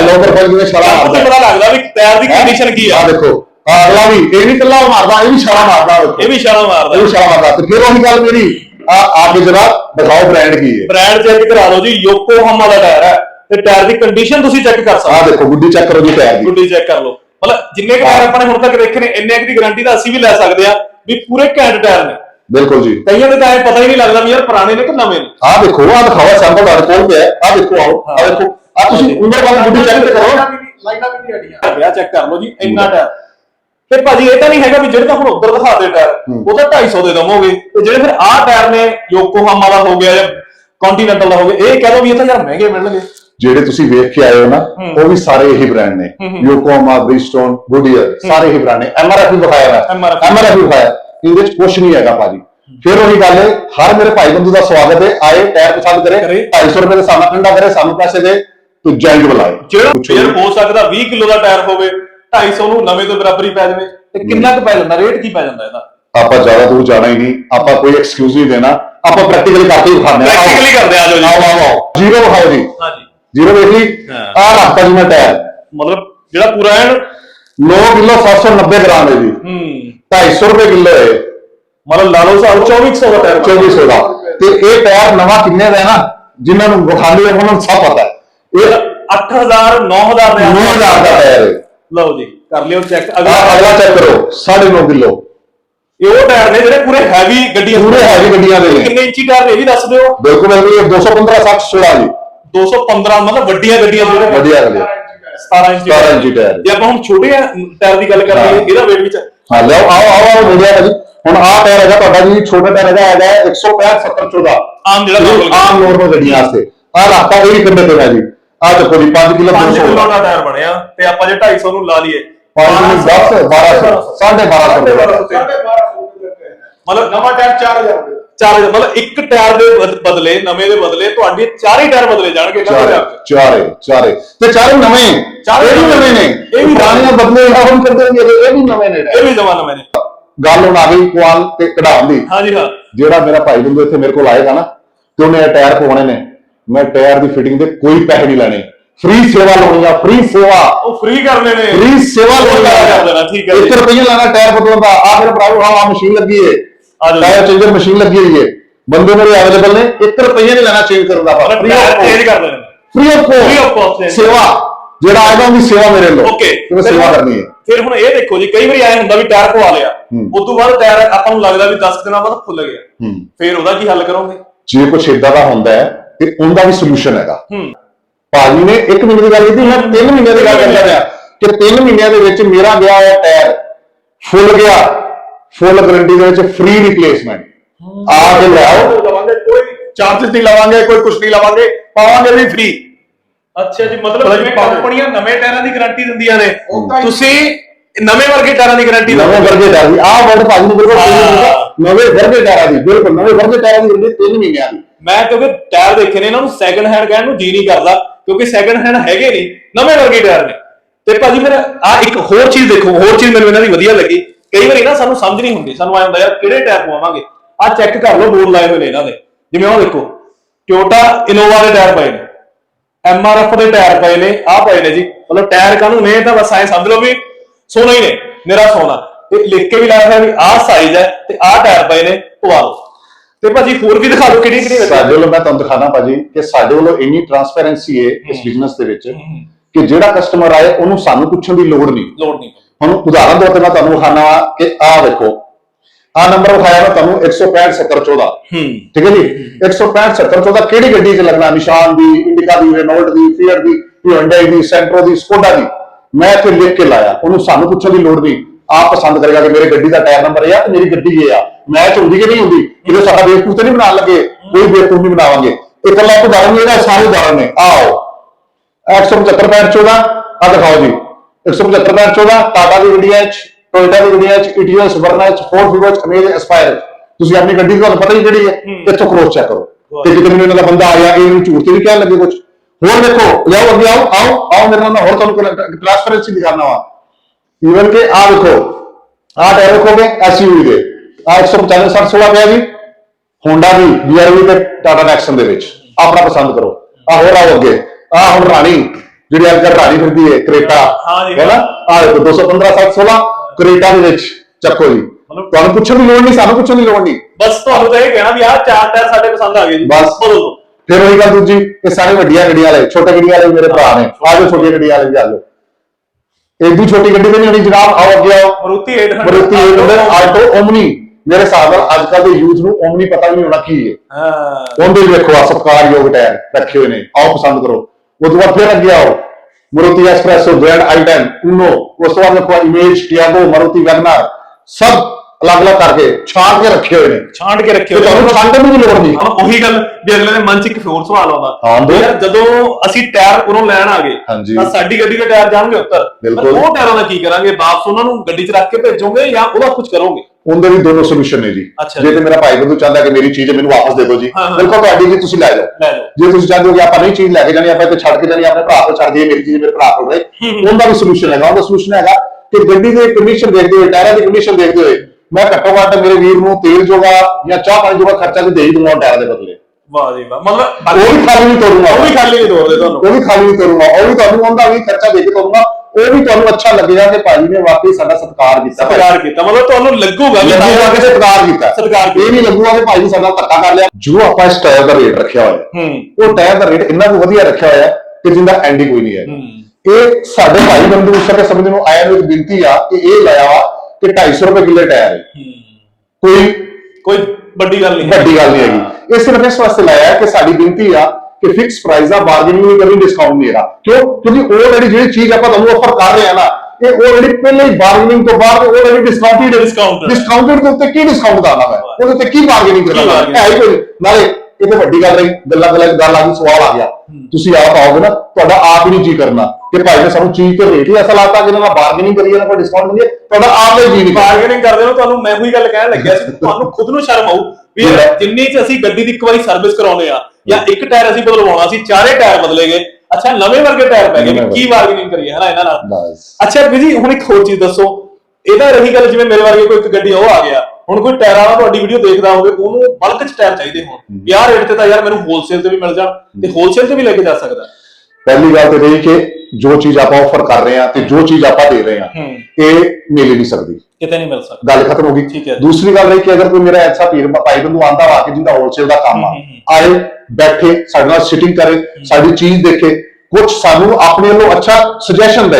ਲੋਕਰ ਫਲ ਜਿਵੇਂ ਛਾਲਾ ਮਾਰਦਾ ਪਤਾ ਲੱਗਦਾ ਵੀ ਟਾਇਰ ਦੀ ਕੰਡੀਸ਼ਨ ਕੀ ਆ? ਆ ਦੇਖੋ ਅਗਲਾ ਵੀ ਇਹ ਨਹੀਂ ਕੱਲਾ ਮਾਰਦਾ ਇਹ ਵੀ ਛਾਲਾ ਮਾਰਦਾ। ਇਹ ਵੀ ਇਹ ਮਾਰਦਾ। ਵੀ ਛਾਲਾ ਮਾਰਦਾ। ਤੇ ਫਿਰ ਉਹੀ ਗੱਲ ਮੇਰੀ ਆ ਆ ਕੇ ਜਰਾ ਦਿਖਾਓ ਬ੍ਰਾਂਡ ਕੀ ਹੈ। ਬ੍ਰਾਂਡ ਚੈੱਕ ਕਰਾ ਲਓ ਜੀ ਯੋਕੋਹਾਮਾ ਦਾ ਟਾਇਰ ਹੈ। ਤੇ ਟਾਇਰ ਦੀ ਕੰਡੀਸ਼ਨ ਤੁਸੀਂ ਚੈੱਕ ਕਰ ਸਕਦੇ ਆ ਦੇਖੋ ਗੁੱਡੀ ਚੈੱਕ ਕਰੋ ਜੀ ਟਾਇਰ ਦੀ। ਗੁੱਡੀ ਚੈੱਕ ਕਰ ਲਓ। ਮਤਲਬ ਜਿੰਨੇ ਕੁ ਟਾਇਰ ਆਪਾਂ ਨੇ ਹੁਣ ਤੱਕ ਦੇਖੇ ਨੇ ਇੰਨੇ ਕੁ ਦੀ ਗਾਰੰਟੀ ਤਾਂ ਅਸੀਂ ਵੀ ਲੈ ਸਕਦੇ ਆ ਵੀ ਪੂਰੇ ਘੈਂਟ ਟਾਇਰ ਨੇ। ਬਿਲਕੁਲ ਜੀ। ਕਈਆਂ ਦੇ ਟਾਇਰ ਪਤਾ ਹੀ ਨਹੀਂ ਲੱਗਦਾ ਵੀ ਯਾਰ ਪੁਰਾਣੇ ਨੇ ਕਿ ਨਵੇਂ ਨੇ। ਆ ਦੇਖੋ ਆ ਦਿਖਾਓ ਸੈਂਪਲ ਤੁਹਾਡੇ ਕੋਲ ਪਿਆ। ਆ ਦੇਖੋ ਆਓ ਆ ਦੇਖੋ। ਆ ਤੁਸੀਂ ਉਮਰ ਵਾਲਾ ਗੁੱਡੀ ਚੈੱਕ ਤੇ ਕਰੋ। ਲਾਈਨਾਂ ਵੀ ਨਹੀਂ ਅੜੀਆਂ ਵਿਆਹ ਚੈੱਕ ਕਰ ਲਓ ਜੀ ਇੰਨਾ ਟਾਇਰ ਤੇ ਭਾਜੀ ਇਹ ਤਾਂ ਨਹੀਂ ਹੈਗਾ ਵੀ ਜਿਹੜੇ ਤਾਂ ਹੁਣ ਉੱਧਰ ਦਿਖਾਦੇ ਟਾਇਰ ਉਹ ਤਾਂ 250 ਦੇ ਦਮੋਗੇ ਤੇ ਜਿਹੜੇ ਫਿਰ ਆਹ ਟਾਇਰ ਨੇ ਯੋਕੋਹਾਮਾ ਦਾ ਹੋ ਗਿਆ ਜਾਂ ਕੰਟੀਨੈਂਟਲ ਦਾ ਹੋ ਗਿਆ ਇਹ ਕਹਿ ਦੋ ਵੀ ਇਹ ਤਾਂ ਯਾਰ ਮਹਿੰਗੇ ਮਿਲਣਗੇ। ਜਿਹੜੇ ਤੁਸੀਂ ਵੇਖ ਕੇ ਆਏ ਹੋ ਨਾ ਉਹ ਵੀ ਸਾਰੇ ਇਹੀ ਬ੍ਰਾਂਡ ਨੇ। ਯੋਕੋਹਾਮਾ ਬ੍ਰਿਸਟੋਨ ਗੁੱਡੀਅਰ ਸਾਰੇ ਇਹੀ ਬ੍ਰਾਂਡ ਨੇ। ਐਮਆਰਐਫ ਵੀ ਵਿਖਾਇਆ ਹੈ ਐਮਆਰਐਫ ਵੀ ਵਿਖਾਇਆ। ਇਹਦੇ ਵਿੱਚ ਕੁਝ ਨਹੀਂ ਹੈਗਾ ਭਾਜੀ। ਫਿਰ ਉਹੀ ਗੱਲ ਹੈ ਹਰ ਮੇਰੇ ਭਾਈ ਬੰਦੂ ਦਾ ਸਵਾਗਤ ਹੈ ਆਏ ਟਾਇਰ ਪਸੰਦ ਕਰੇ ਕਰੇ। 250 ਰੁਪਏ ਦੇ ਸਾਹਮਣੇ ਠੰਡਾ ਕਰੇ ਸਾਨੂੰ ਪੈਸੇ ਦੇ ਤੇ ਜੈਂਟ ਬੁਲਾਏ। ਜਿਹੜਾ। ਹੋ ਸਕਦਾ 20 ਕਿਲੋ ਦਾ ਟਾਇਰ ਹੋਵੇ 250 ਨੂੰ ਨਵੇਂ ਤੋਂ ਬਰਾਬਰੀ ਪੈ ਜਾਵੇ ਤੇ ਕਿੰਨਾ ਕੁ ਪੈ ਜਾਂਦਾ ਰੇਟ ਕੀ ਪੈ ਜਾਂਦਾ ਇਹਦਾ? ਆਪਾਂ ਜ਼ਿਆਦਾ ਦੂਰ ਜਾਣਾ ਹੀ ਨਹੀਂ ਆਪਾਂ ਕੋਈ ਐਕਸਕਿਊਜ਼ ਨਹੀਂ ਦੇਣਾ ਆਪਾਂ ਪ੍ਰੈਕਟੀਕਲੀ ਕਰਕੇ ਦਿਖਾਉਂਦੇ ਹਾਂ Practically ਕਰਦੇ ਆ, ਆਜੋ ਜੀ। ਆਓ ਆਓ ਜ਼ੀਰੋ ਵਿਖਾਓ ਜੀ। ਹਾਂਜੀ। ਜ਼ੀਰੋ ਵੇਖ ਲਈ। ਆਹ ਰੱਖਤਾ ਜੀ ਮੈਂ ਟਾਇਰ। ਮਤਲਬ ਜਿਹੜਾ ਪੂਰਾ ਐਨ 9 ਕਿਲੋ 790 ਗ੍ਰਾਮ ਹੈ ਜੀ। ਹੂੰ। 250 ਰੁਪਏ ਕਿਲੋ ਹੈ। ਮਤਲਬ ਲਾ ਲਓ ਸਾਲ 2400 ਦਾ ਟਾਇਰ 2400 ਦਾ। ਤੇ ਇਹ ਟਾਇਰ ਨਵਾਂ ਕਿੰਨੇ ਦਾ ਹੈ ਨਾ? ਜਿਨ੍ਹਾਂ ਨੂੰ ਆ ਉਹਨਾਂ ਨੂੰ ਸਭ ਪਤਾ ਹੈ। ਇਹ 8000 9000 ਦੇ 9000 ਦਾ ਟਾਇਰ ਹੈ। ਲਓ ਜੀ ਕਰ ਲਿਓ ਚੈੱਕ ਅਗਲਾ ਅਗਲਾ ਚੈੱਕ ਕਰੋ। 9.5 ਕਿਲੋ। ਇਹ ਉਹ ਟਾਇਰ ਨੇ ਜਿਹੜੇ ਪੂਰੇ ਹੈਵੀ ਗੱਡੀਆਂ ਪੂਰੇ ਹੈਵੀ ਗੱਡੀਆਂ ਦੇ। ਨੇ ਕਿੰਨੇ ਇੰਚੀ ਟਾਇਰ ਨੇ ਇਹ ਵੀ ਦੱਸ ਦਿਓ। ਬਿਲਕੁਲ ਬਿਲਕੁਲ ਇਹ 215 60 16 ਜੀ। 215 ਮਤਲਬ ਵੱਡੀਆਂ ਗੱਡੀਆਂ ਜਿਹੜੇ ਵਧੀਆ ਗੱਲ ਹੈ 17 ਇੰਚੀ 17 ਇੰਚੀ ਟਾਇਰ। ਜੇ ਆਪਾਂ ਹੁਣ ਛੋਟੇ ਟਾਇਰ ਦੀ ਗੱਲ ਕਰ ਲਈਏ ਹਾਂ। ਇਹਦਾ weight ਵਿੱਚ। ਹਾਂ ਲਓ ਆਓ ਆਓ ਆਓ ਮਿਲਿਆ ਭਾਜੀ। ਹੁਣ ਆਹ ਟਾਇਰ ਹੈਗਾ ਤੁਹਾਡਾ ਜੀ ਛੋਟਾ ਟਾਇਰ ਹੈਗਾ ਹੈਗਾ 165 70 14 ਆਮ ਜਿਹੜਾ ਆਮ ਨੋਰਮਲ ਗੱਡੀਆਂ ਵਾਸਤੇ। ਆਹ ਰੱਖਤਾ ਇਹ ਵੀ ਕਿੰਨੇ ਤੇ ਹੈ ਜੀ। ਆਹ ਦੇਖੋ ਜੀ 5 ਕਿਲੋ 5 200 ਕਿਲੋ ਦਾ ਟਾਇਰ ਬਣਿਆ ਤੇ ਆਪਾਂ ਜੇ 250 ਨੂੰ ਲਾ ਲਈਏ 5 ਕਿਲੋ 10 1200 1250 ਰੁਪਏ ਦਾ। ਸਾਢੇ 1200 ਰੁਪਏ ਦਾ ਟਾਇਰ ਹੈ। ਮਤਲਬ ਨਵਾਂ ਟਾਇਰ 4000 ਰੁਪਏ। ਦਾ। ਚਾਰ ਮਤਲਬ ਇੱਕ ਟਾਇਰ ਦੇ ਬਦ- ਬਦਲੇ ਨਵੇਂ ਦੇ ਬਦਲੇ ਤੁਹਾਡੇ ਚਾਰੇ ਟਾਇਰ ਬਦਲੇ ਜਾਣਗੇ ਇਹਨਾਂ ਦੇ ਚਾਰੇ। ਚਾਰੇ ਚਾਰੇ। ਤੇ ਚਾਰੇ ਨਵੇਂ ਚਾਰੇ ਇਹ ਵੀ ਨਵੇਂ ਨੇ। ਇਹ ਵੀ ਪੁਰਾਣੀਆਂ ਬਦਲੇ ਆ ਹੁਣ ਕਰਦੇ ਨੇ ਇਹ ਵੀ ਨਵੇਂ ਨੇ ਇਹ ਵੀ ਨਵੇਂ ਨੇ। ਗੱਲ ਹੁਣ ਆ ਗਈ ਕੁਆਲ ਤੇ ਕਢਾਉਣ ਦੀ। ਹਾਂਜੀ ਹਾਂ। ਜਿਹੜਾ ਮੇਰਾ ਭਾਈ ਬੰਦੂ ਇੱਥੇ ਮੇਰੇ ਕੋਲ ਆਏਗਾ ਨਾ ਤੇ ਉਹਨੇ ਇਹ ਟਾਇਰ ਪਵਾਉਣੇ ਨੇ। ਮੈਂ ਟਾਇਰ ਦੀ ਫਿਟਿੰਗ ਦੇ ਕੋਈ ਪੈਸੇ ਨਹੀਂ ਲੈਣੇ। ਫ੍ਰੀ ਸੇਵਾ ਲਾਉਣੀ ਆ ਫ੍ਰੀ ਸੇਵਾ। ਉਹ ਫ੍ਰੀ ਕਰ ਲੈਣੇ। ਫ੍ਰੀ ਸੇਵਾ ਲਾਉਣੀ ਕਰ ਦੇਣਾ, ਠੀਕ ਹੈ ਜੀ। 1 ਰੁਪਈਆ ਲੈਣਾ ਟਾਇਰ ਬਦਲਣ ਦਾ। ਆ ਮੇਰੇ ਭਰਾ ਹਾਂ ਆ ਮਸ਼ੀਨ ਲੱਗੀ ਏ। ਆ ਜਾਓ। ਟਾਇਰ ਚੇਂਜਰ ਮਸ਼ੀਨ ਲੱਗੀ ਹੋਈ ਏ ਬੰਦੇ ਮੇਰੇ ਅਵੇਲੇਬਲ ਨੇ 1 ਰੁਪਈਆ ਨਹੀਂ ਲੈਣਾ ਚੇਂਜ ਕਰਨ ਦਾ ਮਤਲਬ ਟਾਇਰ ਚੇਂਜ ਕਰ ਦੇਣੇ। Free of of cost cost ਹੈ। ਸੇਵਾ। ਜਿਹੜਾ ਆਏਗਾ ਉਹਦੀ ਸੇਵਾ ਮੇਰੇ ਲੋ ਓਕੇ ਤੇ ਸੇਵਾ ਕਰਨੀ ਹੈ। ਫਿਰ ਹੁਣ ਇਹ ਦੇਖੋ ਜੀ ਕਈ ਵਾਰੀ ਐ ਹੁੰਦਾ ਵੀ ਟਾਇਰ ਪਵਾ ਲਿਆ। ਹੂੰ। ਉਸ ਤੋਂ ਬਾਅਦ ਟਾਇਰ ਆਪਾਂ ਨੂੰ ਲੱਗਦਾ ਵੀ 10 ਦਿਨਾਂ ਬਾਅਦ ਫੁੱਲ ਗਿਆ। ਹੂੰ। ਫਿਰ ਉਹਦਾ ਕੀ ਹੱਲ ਕਰੋਗੇ? ਜੇ ਕੁਛ ਇਦਾਂ ਦਾ ਹੁੰਦਾ ਹੈ ਤੇ ਉਹਦਾ ਵੀ ਸੋਲੂਸ਼ਨ ਹੈਗਾ। ਹੂੰ। ਭਾਜੀ ਨੇ 1 ਮਹੀਨੇ ਦੀ ਗੱਲ ਕੀਤੀ ਮੈਂ 3 ਮਹੀਨੇ ਦੀ ਗੱਲ ਕਰਦਾ ਰਿਹਾ ਕਿ 3 ਮਹੀਨਿਆਂ ਦੇ ਵਿੱਚ ਮੇਰਾ ਗਿਆ ਹੋਇਆ ਟਾਇਰ ਫੁੱਲ ਗਿਆ। ਫੁੱਲ ਗਾਰੰਟੀ ਦੇ ਵਿੱਚ ਫ੍ਰੀ ਰਿਪਲੇਸਮੈਂਟ ਆ ਕੇ ਲਿਆਓ ਲਵਾਂਗੇ ਕੋਈ ਚਾਰजेस ਨਹੀਂ ਲਵਾਂਗੇ ਕੋਈ ਕੁਝ ਨਹੀਂ ਲਵਾਂਗੇ ਪਾਵਾਂਗੇ ਵੀ ਫ੍ਰੀ ਅੱਛਾ ਜੀ ਮਤਲਬ ਮਤਲਬ ਜਿਵੇਂ ਪਾਵੇ। ਕੰਪਨੀਆਂ ਨਵੇਂ ਟਾਇਰਾਂ ਦੀ ਗਾਰੰਟੀ ਦਿੰਦੀਆਂ ਨੇ ਉਹ ਤਾਂ ਹੀ- ਤੁਸੀਂ ਨਵੇਂ ਵਰਗੇ ਟਾਇਰਾਂ ਦੀ ਗਾਰੰਟੀ ਨਵੇਂ ਵਰਗੇ ਟਾਇਰ ਦੀ ਆਹ ਵਰਡ ਭਾਜੀ ਨੂੰ ਬਿਲਕੁਲ ਸਹੀ ਹਾਂ। ਹੋਊਗਾ। ਨਵੇਂ ਵਰਗੇ ਟਾਇਰਾਂ ਦੀ ਬਿਲਕੁਲ ਨਵੇਂ ਵਰਗੇ ਟਾਇਰਾਂ ਦੀ ਗਾਰੰਟੀ 3 ਮਹੀਨਿਆਂ ਦੀ। ਮੈਂ ਕਿਉਂਕਿ ਟਾਇਰ ਦੇਖੇ ਨੇ ਇਹਨਾਂ ਨੂੰ ਸੈਕੰਡ ਹੈਂਡ ਕਹਿਣ ਨੂੰ ਜੀ ਨਹੀਂ ਕਰਦਾ ਕਿਉਂਕਿ ਸੈਕੰਡ ਹੈਂਡ ਹੈਗੇ ਨਹੀਂ ਨਵੇਂ ਵਰਗੇ ਟਾਇਰ ਨੇ। ਤੇ ਭਾਜੀ ਫਿਰ ਆ ਇੱਕ ਹੋਰ ਚੀਜ਼ ਦੇਖੋ ਹੋਰ ਚੀਜ਼ ਮੈਨੂੰ ਇਹਨਾਂ ਦੀ ਵਧੀਆ ਲੱਗੀ। ਕਈ ਵਾਰੀ ਨਾ ਸਾਨੂੰ ਸਮਝ ਨਹੀਂ ਹੁੰਦੀ ਸਾਨੂੰ ਆਇਆ ਹੁੰਦਾ ਯਾਰ ਕਿਹੜੇ ਟਾਇਰ ਪਵਾਵਾਂਗੇ ਆ ਚੈੱਕ ਕਰ ਲਓ ਬੋਰਡ ਲਾਏ ਹੋਏ ਨੇ ਇਹਨਾਂ ਦੇ। ਜਿਵੇਂ ਉਹ ਦੇਖੋ ਟੋਯੋਟਾ ਇਨੋਵਾ ਦੇ ਟਾਇਰ ਪਏ ਨੇ। ਐਮਆਰਐਫ ਦੇ ਟਾਇਰ ਪਏ ਨੇ ਆ ਪਏ ਨੇ ਜੀ। ਮਤਲਬ ਟਾਇਰ ਕਾਹਨੂੰ ਨੇ ਤਾਂ ਬਸ ਐ ਸਮਝ ਲਓ ਵੀ ਸੋਨਾ ਹੀ ਨੇ ਮੇਰਾ ਸੋਨਾ ਤੇ ਲਿਖ ਕੇ ਵੀ ਲਾਇਆ ਹੋਇਆ ਵੀ ਆਹ ਸਾਈਜ਼ ਹੈ ਤੇ ਆਹ ਟਾਇਰ ਪਏ ਨੇ ਪਵਾ ਲਓ। ਤੇ ਭਾਜੀ ਹੋਰ ਵੀ ਦਿਖਾ ਦਿਓ ਕਿਹੜੀ ਕਿਹੜੀ ਸਾਡੇ ਵੱਲੋਂ ਮੈਂ ਤੁਹਾਨੂੰ ਦਿਖਾਣਾ ਭਾਜੀ ਕਿ ਸਾਡੇ ਵੱਲੋਂ ਇੰਨੀ ਟਰਾਂਸਪੇਰੈਂਸੀ ਹੈ ਇਸ ਬਿਜ਼ਨਸ ਦੇ ਵਿੱਚ ਕਿ ਜਿਹੜਾ ਕਸਟਮਰ ਆਏ ਉਹਨੂੰ ਸਾਨੂੰ ਪੁੱਛਣ ਦੀ ਲੋੜ ਨਹੀਂ। ਲੋੜ ਨਹੀਂ ਹੁਣ ਉਦਾਹਰਨ ਦੇ ਉੱਤੇ ਮੈਂ ਤੁਹਾਨੂੰ ਵਿਖਾਣਾ ਵਾ ਕਿ ਆਹ ਦੇਖੋ ਆਹ ਨੰਬਰ ਵਿਖਾਇਆ ਮੈਂ ਤੁਹਾਨੂੰ 165 70 14 ਹੂੰ। ਠੀਕ ਹੈ ਜੀ? 165 70 14 ਕਿਹੜੀ ਗੱਡੀ 'ਚ ਲੱਗਣਾ? ਨਿਸ਼ਾਨ ਦੀ ਇੰਡੀਕਾ ਦੀ ਰੈਨੋਲਟ ਦੀ ਫੀਅਰ ਦੀ ਹਿਊਂਡਈ ਦੀ ਸੈਂਟਰੋ ਦੀ ਸਕੋਡਾ ਦੀ। ਮੈਂ ਇੱਥੇ ਲਿਖ ਕੇ ਲਾਇਆ। ਉਹਨੂੰ ਸਾਨੂੰ ਪੁੱਛਣ ਦੀ ਲੋੜ ਨਹੀਂ। ਆਪ ਪਸੰਦ ਕਰੇਗਾ ਕਿ ਮੇਰੇ ਗੱਡੀ ਦਾ ਟਾਇਰ ਨੰਬਰ ਇਹ ਆ ਤੇ ਮੇਰੀ ਗੱਡੀ ਇਹ ਆ। ਮੈਚ ਹੁੰਦੀ ਕਿ ਨਹੀਂ ਹੁੰਦੀ? ਇਹਦੇ ਸਾਡਾ ਬੇਵਕੂਫ ਤੇ ਨਹੀਂ ਬਣਾਉਣ ਲੱਗੇ ਕੋਈ ਬੇਵਕੂਫ ਨਹੀਂ ਬਣਾਵਾਂਗੇ। ਇੱਕ ਲੱਖ ਉਦਾਹਰਨ ਨਹੀਂ ਇਹਦਾ ਸਾਰੇ ਉਦਾਹਰਨ ਨੇ। ਆਓ। 175 ਪੈਰ 14 ਆ ਦਿਖਾਓ ਜੀ। 175 ਪੈਰ 14 ਟਾਟਾ ਦੀ ਗੱਡੀਆਂ ਚ ਟੋਇਟਾ ਦੀ ਗੱਡੀਆਂ ਚ ਇਟੀਓਸ ਵਰਨਾ ਚ ਫੋਰਡ ਫਿਗਰ ਚ ਅਮੇਜ ਐਸਪਾਇਰ। ਤੁਸੀਂ ਆਪਣੀ ਗੱਡੀ ਦੀ ਤੁਹਾਨੂੰ ਪਤਾ ਹੀ ਕਿਹੜੀ ਹੈ? ਇੱਥੋਂ ਕ੍ਰੋਸ ਚੈੱਕ ਕਰੋ। ਤੇ ਕਿਤੇ ਮੈਨੂੰ ਇਹਨਾਂ ਦਾ ਬੰਦਾ ਆਇਆ ਇਹ ਮੈਨੂੰ ਝੂਠ ਤੇ ਵੀ ਕਹਿਣ ਲੱਗੇ ਕੁਝ ਹੋਰ ਦੇਖੋ ਲਿਆਓ ਅੱਗੇ ਆਓ ਆਓ ਆਓ ਮੇਰੇ ਨਾਲ ਹੋਰ ਤੁਹਾਨੂੰ ਟ੍ਰਾਂਸਪੇਰੈਂਸੀ ਦਿਖਾਣਾ ਵਾ। ਈਵਨ ਕਿ ਆ ਦੇਖੋ ਆ ਟਾਇਰ ਦੇਖੋਗੇ ਐਸਯੂਵੀ ਦੇ। ਆ 195 60 16 ਪਿਆ ਜੀ। ਹੋਂਡਾ ਦੀ BRV ਤੇ ਟਾਟਾ ਨੈਕਸਨ ਦੇ ਵਿੱਚ। ਆਪਣਾ ਪਸੰਦ ਕਰੋ। ਆ ਹੋਰ ਆਓ ਅੱਗੇ। ਆ ਹੁਣ ਰਾਣੀ। ਜਿਹੜੀ ਅੱਜ ਕੱਲ੍ਹ ਰਾਣੀ ਫਿਰਦੀ ਹੈ ਕਰੇਟਾ। ਹਾਂ ਜੀ। ਹੈ ਨਾ? ਆ ਦੇਖੋ 215 716 ਕਰੇਟਾ ਦੇ ਵਿੱਚ ਚੱਕੋ ਜੀ। ਮਤਲਬ- ਤੁਹਾਨੂੰ ਪੁੱਛਣ ਦੀ ਲੋੜ ਨਹੀਂ ਸਾਨੂੰ ਪੁੱਛਣ ਦੀ ਲੋੜ ਨਹੀਂ। ਬਸ ਤੁਹਾਨੂੰ ਤਾਂ ਇਹ ਕਹਿਣਾ ਵੀ ਆਹ ਚਾਰ ਟਾਇਰ ਸਾਡੇ ਪਸੰਦ ਆ ਗਏ ਜੀ। ਬਸ। ਬਦਲ ਦਿਓ ਫਿਰ ਉਹੀ ਗੱਲ ਦੂਜੀ ਇਹ ਸਾਰੇ ਵੱਡੀਆਂ ਗੱਡੀਆਂ ਵਾਲੇ ਛੋਟੇ ਗੱਡੀਆਂ ਵਾਲੇ ਵੀ ਮੇਰੇ ਭਰਾ ਨੇ। ਆ ਜਾਓ ਛੋਟੀਆਂ ਗੱਡੀਆਂ ਵਾਲੇ ਵੀ ਆ ਜਾਓ ਏਡੀ ਛੋਟੀ ਗੱਡੀ ਤੇ ਨਹੀਂ ਹੋਣੀ ਜਨਾਬ ਆਓ ਅੱਗੇ ਆਓ। Maruti 800 Maruti eight Alto Omni. ਮੇਰੇ ਹਿਸਾਬ ਨਾਲ ਅੱਜ ਕੱਲ੍ਹ ਦੇ ਯੂਥ ਨੂੰ ਓਮਨੀ ਪਤਾ ਵੀ ਨਹੀਂ ਹੋਣਾ ਕੀ ਹੈ। ਹਾਂ। ਉਹਦੇ ਵੀ ਵੇਖੋ ਆ ਸਤਿਕਾਰਯੋਗ ਟਾਇਰ ਰੱਖੇ ਹੋਏ ਨੇ। ਆਓ ਪਸੰਦ ਕਰੋ। ਉਸ ਤੋਂ ਬਾਅਦ ਫਿਰ ਅੱਗੇ ਆਓ। ਮਰੂਤੀ ਐਕਸਪ੍ਰੈਸੋ ਗ੍ਰੈਂਡ ਆਈਟਨ ਉਨੋ ਉਸ ਤੋਂ ਬਾਅਦ ਦੇਖੋ ਇਮੇਜ ਟਿਆਗੋ ਮਰੂਤੀ ਵੈਗਨਾਰ ਸਭ ਅਲੱਗ-ਅਲੱਗ ਕਰਕੇ ਛਾਂਟ ਕੇ ਰੱਖੇ ਹੋਏ ਨੇ। ਛਾਂਟ ਕੇ ਰੱਖਿਓ ਤੇ ਤੁਹਾਨੂੰ ਛਾਂਟਣ ਦੀ ਲੋੜ ਨਹੀਂ। ਹੁਣ ਉਹੀ ਗੱਲ ਵੀ ਅਗਲੇ ਦੇ ਮਨ 'ਚ ਇੱਕ ਹੋਰ ਸਵਾਲ ਆਉਂਦਾ। ਹਾਂ। ਯਾਰ ਜਦੋਂ ਅਸੀਂ ਟਾਇਰ ਉਹਨੂੰ ਲੈਣ ਆ ਗਏ। ਤਾਂ ਸਾਡੀ ਗੱਡੀ ਦੇ ਟਾਇਰ ਜਾਣਗੇ ਉੱਤਰ। ਉਹ ਟਾਇਰਾਂ ਦਾ ਕੀ ਕਰਾਂਗੇ? ਵਾਪਸ ਉਹਨਾਂ ਨੂੰ ਗੱਡੀ 'ਚ ਰੱਖ ਕੇ ਭੇਜੋਗੇ ਜਾਂ ਉਹਦਾ ਕੁਝ ਕਰੋਗੇ? ਉਹਦੇ ਵੀ ਦੋਨੋਂ ਸੋਲੂਸ਼ਨ ਨੇ ਜੀ। ਅੱਛਾ ਜੇ। ਤੇ ਮੇਰਾ ਭਾਈ ਬੰਦੂ ਚਾਹੁੰਦਾ ਕਿ ਮੇਰੀ ਚੀਜ਼ ਮੈਨੂੰ ਵਾਪਸ ਦੇ ਦਿਓ ਜੀ। ਬਿਲਕੁਲ ਤੁਹਾਡੀ ਜੀ ਤੁਸੀਂ ਲੈ ਜਾਓ ਜੇ ਤੁਸੀਂ ਚਾਹੁੰਦੇ ਹੋ ਕਿ ਆਪਾਂ ਨਹੀਂ ਚੀਜ਼ ਲੈ ਕੇ ਜਾਣੀ ਆਪਾਂ ਇੱਥੇ ਛੱਡ ਕੇ ਜਾਣੀ ਆਪਣੇ ਭਰਾ ਕੋਲ ਛੱਡ ਦਈਏ ਮੇਰੀ ਚੀਜ਼ ਮੇਰੇ ਭਰਾ ਕੋਲ ਰਹੇ। ਉਹਦਾ ਵੀ ਸੋਲੂਸ਼ਨ ਹੈਗਾ ਉਹਦਾ ਸੋਲੂਸ਼ਨ ਹੈਗਾ ਕਿ ਗੱਡੀ ਦੇ ਕੰਡੀਸ਼ਨ ਦੇਖਦੇ ਹੋਏ ਟਾਇਰਾਂ ਦੀ ਕੰਡੀਸ਼ਨ ਦੇਖਦੇ ਹੋਏ ਮੈਂ ਘੱਟੋ ਘੱਟ ਮੇਰੇ ਵੀਰ ਨੂੰ ਤੇਲ ਜੋਗਾ ਜਾਂ ਚਾਹ ਪਾਣੀ ਜੋਗਾ ਖਰਚਾ ਤੇ ਦੇ ਹੀ ਦੂੰਗਾ ਟਾਇਰ ਦੇ ਬਦਲੇ। ਵਾਹ ਜੀ ਵਾਹ ਮਤਲਬ ਉਹ ਵੀ ਖਾਲੀ ਨਹੀਂ ਤੋਰੂੰਗਾ ਉਹ ਵੀ ਖਾਲੀ ਨਹੀਂ ਤੋਰਦੇ ਤੁਹਾਨੂੰ। ਉਹ ਵੀ ਖਾਲੀ ਨਹੀਂ ਤੋਰੂੰਗਾ ਉਹ ਵੀ ਤੁਹਾਨੂੰ ਉਹਦਾ ਵੀ ਖਰਚਾ ਦੇ ਕੇ ਤੋਰੂੰਗਾ ਉਹ ਵੀ ਤੁਹਾਨੂੰ ਅੱਛਾ ਲੱਗੇਗਾ ਕਿ ਭਾਜੀ ਨੇ ਵਾਕਈ ਸਾਡਾ ਸਤਿਕਾਰ ਕੀਤਾ। ਭਾਈ ਸਤਿਕਾਰ ਕੀਤਾ ਮਤਲਬ ਤੁਹਾਨੂੰ ਲੱਗੂਗਾ ਵੀ ਲੱਗੂਗਾ ਕਿ ਸਤਿਕਾਰ ਕੀਤਾ। ਸਤਿਕਾਰ ਕੀਤਾ। ਇਹ ਨਹੀਂ ਲੱਗੂਗਾ ਕਿ ਭਾਈ ਸਾਡਾ ਧੱਕਾ ਕਰ ਲਿਆ। ਜੋ ਆਪਾਂ ਇਸ ਟਾਇਰ ਦਾ ਰੇਟ ਰੱਖਿਆ ਹੋਇਆ ਹੈ, ਹੂੰ ਉਹ ਟਾਇਰ ਦਾ ਰੇਟ ਇੰਨਾ ਕੁ ਵਧੀਆ ਰੱਖਿਆ ਹੋਇਆ ਹੈ ਕਿ ਜਿੰਦਾ ਐਂਡ ਹੀ ਕੋਈ ਨਹੀਂ ਹੈ ਹੂੰ। ਇਹ ਸਾਡੇ ਭਾਈ ਬੰਦੂ ਉਸ ਸਮੇਂ ਸਮਝ ਨੂੰ ਆਇਆ ਨੂੰ ਇੱਕ ਬੇਨਤੀ ਆ ਕਿ ਇਹ ਲਾਇਆ ਵਾ ਕਿ 250 ਰੁਪਏ ਕਿੱਲੇ ਟਾਇਰ ਹੈ। ਕੋਈ ਕੋਈ ਵੱਡੀ ਗੱਲ ਨਹੀਂ। ਵੱਡੀ ਗੱਲ ਨਹੀਂ ਹੈਗੀ। ਇਹ ਸਿਰਫ ਇਸ ਵਾਸਤੇ ਲਾਇਆ ਹੈ ਕਿ ਸਾਡੀ ਬੇਨਤੀ ਆ ਕਿ ਫਿਕਸ ਪ੍ਰਾਈਸ ਦਾ ਬਾਰਗੇਨਿੰਗ ਨਹੀਂ ਕਰਨੀ ਡਿਸਕਾਊਂਟ ਨਹੀਂ ਹੈਗਾ ਕਿਉਂ ਕਿਉਂਕਿ ਆਲਰੇਡੀ ਜਿਹੜੀ ਚੀਜ਼ ਆਪਾਂ ਤੁਹਾਨੂੰ ਆਫਰ ਕਰ ਰਹੇ ਆ ਨਾ ਇਹ ਆਲਰੇਡੀ ਪਹਿਲੇ ਹੀ ਬਾਰਗੇਨਿੰਗ ਤੋਂ ਬਾਅਦ ਆਲਰੇਡੀ ਡਿਸਕਾਊਂਟਡ Discounted। ਡਿਸਕਾਊਂਟਡ ਦੇ ਉੱਤੇ ਕੀ ਡਿਸਕਾਊਂਟ ਦਾਣਾ ਮੈਂ ਉਹਦੇ ਉੱਤੇ ਕੀ ਬਾਰਗੇਨਿੰਗ ਕਰਨਾ? ਹੈ ਹੀ ਕੋਈ। ਨਾਲੇ ਇਹ ਤਾਂ ਵੱਡੀ ਗੱਲ ਰਹੀ ਗੱਲਾਂ ਗੱਲਾਂ ਗੱਲ ਆ ਗਈ ਸਵਾਲ ਆ ਗਿਆ ਤੁਸੀਂ ਆਪ ਆਓਗੇ ਨਾ ਤੁਹਾਡਾ ਆਪ ਹੀ ਨਹੀਂ ਜੀ ਕਰਨਾ ਕਿ ਭਾਈ ਨੇ ਸਾਨੂੰ ਚੀਜ਼ ਤੇ ਰੇਟ ਹੀ ਐਸਾ ਲਾਤਾ ਕਿ ਇਹਨਾਂ ਨਾਲ ਬਾਰਗੇਨਿੰਗ ਕਰੀਏ ਨਾ ਕੋਈ ਡਿਸਕਾਊਂਟ ਮਿਲੇ ਤੁਹਾਡਾ ਆਪ ਦਾ ਹੀ ਜੀ ਨਹੀਂ। ਬਾਰਗੇਨਿੰਗ ਕਰਦੇ ਹੋ ਤੁਹਾਨੂੰ ਮੈਂ ਉਹੀ ਗੱਲ ਕਹਿਣ ਲੱਗਿਆ ਸੀ ਤੁਹਾਨੂੰ ਖੁਦ ਨੂੰ ਸ਼ਰਮ ਆਊ ਵੀ। ਜਿੰਨੀ ਚ ਅਸੀਂ ਗੱਡੀ ਦੀ ਇੱਕ ਵਾਰੀ ਸਰਵਿਸ ਕਰਾਉਨੇ ਆ ਜਾਂ ਇੱਕ ਟਾਇਰ ਅਸੀਂ ਬਦਲਵਾਉਣਾ ਸੀ ਚਾਰੇ ਟਾਇਰ ਬਦਲੇ ਗਏ। ਅੱਛਾ ਨਵੇਂ ਵਰਗੇ ਟਾਇਰ ਪੈ ਗਏ ਕੀ ਬਾਰਗੇਨਿੰਗ ਕਰੀਏ ਹਨਾ ਇਹਨਾਂ ਨਾਲ? ਅੱਛਾ ਵੀ ਜੀ ਹੁਣ ਇੱਕ ਹੋਰ ਚੀਜ਼ ਦੱਸੋ। ਇਹਦਾ ਰਹੀ ਗੱਲ ਜਿਵੇਂ ਮੇਰੇ ਵਰਗੇ ਕੋਈ ਇੱਕ ਗੱਡੀ ਉਹ ਆ ਗਿਆ ਹੁਣ ਕੋਈ ਟਾਇਰਾਂ ਵਾਲਾ ਤੁਹਾਡੀ ਵੀਡੀਓ ਦੇਖਦਾ ਹੋਵੇ ਉਹਨੂੰ ਬਲਕ ਚ ਟਾਇਰ ਚਾਹੀਦੇ ਹੋਣ। ਆਹ ਰੇਟ ਤੇ ਤਾਂ ਯਾਰ ਮੈਨੂੰ ਹੋਲਸੇਲ ਤੇ ਵੀ ਮਿਲ ਜਾਣ ਤੇ ਹੋਲਸੇਲ ਤੇ ਵੀ ਲੈ ਕੇ ਜਾ ਸਕਦਾ। ਪਹਿਲੀ ਗੱਲ ਤੇ ਰਹੀ ਕਿ ਜੋ ਚੀਜ਼ ਆਪਾਂ ਆਫਰ ਕਰ ਰਹੇ ਹਾਂ ਤੇ ਜੋ ਚੀਜ਼ ਆਪਾਂ ਦੇ ਰਹੇ ਹਾਂ ਇਹ ਮਿਲ ਨਹੀਂ ਸਕਦੀ। ਕਿਤੇ ਨਹੀਂ ਮਿਲ ਸਕਦਾ। ਗੱਲ ਖਤਮ ਹੋ ਠੀਕ ਗਈ ਹੈ। ਦੂਸਰੀ ਗੱਲ ਰਹੀ ਕਿ ਅਗਰ ਕੋਈ ਮੇਰਾ ਐਸਾ ਪੀਰ ਭਾਈ ਬੰਦੂ ਆਂਦਾ ਵਾ ਕਿ ਜਿੰਦਾ ਹੋਲਸੇਲ ਦਾ ਕੰਮ ਆ ਆਏ ਬੈਠੇ ਸਾਡੇ ਨਾਲ ਸਿਟਿੰਗ ਕਰੇ ਸਾਡੀ ਚੀਜ਼ ਦੇਖੇ ਕੁਝ ਸਾਨੂੰ ਆਪਣੇ ਵੱਲੋਂ ਅੱਛਾ ਸੁਜੈਸ਼ਨ ਦੇ।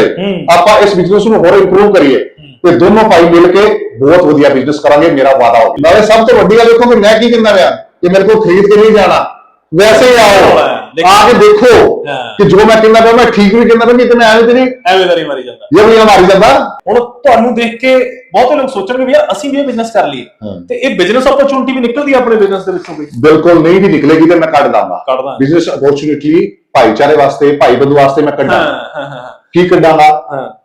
ਆਪਾਂ ਇਸ ਬਿਜ਼ਨਸ ਨੂੰ ਹੋਰ ਇੰਪਰੂਵ ਕਰੀਏ ਤੇ ਦੋਨੋਂ ਭਾਈ ਮਿਲ ਕੇ ਬਹੁਤ ਵਧੀਆ ਬਿਜ਼ਨਸ ਕਰਾਂਗੇ ਮੇਰਾ ਵਾਅਦਾ ਹੋ ਗਿਆ। ਨਾਲੇ ਸਭ ਤੋਂ ਵੱਡੀ ਗੱਲ ਦੇਖੋ ਕਿ ਮੈਂ ਕੀ ਕਹਿੰਦਾ ਪਿਆ ਕਿ ਮੇਰੇ ਕੋਲ ਖਰੀਦ ਕੇ ਨਹੀਂ ਜਾਣਾ। ਵੈਸੇ ਹੀ ਆਓ। ਆ ਕੇ ਦੇਖੋ ਹਾਂ। ਕਿ ਜੋ ਮੈਂ ਕਹਿੰਦਾ ਪਿਆ ਮੈਂ ਠੀਕ ਵੀ ਕਹਿੰਦਾ ਪਿਆ ਕਿ ਮੈਂ ਐਵੇਂ ਤੇ ਨਹੀਂ ਐਵੇਂ ਨਹੀਂ ਮਾਰੀ ਜਾਂਦਾ। ਇਹ ਵੀ ਮਾਰੀ ਜਾਂਦਾ। ਹੁਣ ਤੁਹਾਨੂੰ ਦੇਖ ਕੇ ਬਹੁਤੇ ਲੋਕ ਸੋਚਣਗੇ ਵੀ ਯਾਰ ਅਸੀਂ ਵੀ ਇਹ ਬਿਜ਼ਨਸ ਕਰ ਲਈਏ। ਹਾਂ। ਤੇ ਇਹ ਬਿਜ਼ਨਸ ਓਪਰਚੁਨਿਟੀ ਵੀ ਨਿਕਲਦੀ ਹੈ ਆਪਣੇ ਬਿਜ਼ਨਸ ਦੇ ਵਿੱਚੋਂ ਵੀ ਬਿਲਕੁਲ ਨਹੀਂ ਵੀ ਨਿਕਲੇਗੀ ਤੇ ਮੈਂ ਕੱਢ ਦਾਂਗਾ। ਬਿਜ਼ਨਸ ਅਪੋਰਚੁਨਿਟੀ ਭਾਈਚਾਰੇ ਵਾਸਤੇ ਭਾਈ ਬੰਦੂ ਵਾਸਤੇ ਮੈਂ ਹਾਂ ਕੱਢਾਂ ਹਾਂ ਹਾਂ। ਕੀ ਕੱਢਾਂਗਾ।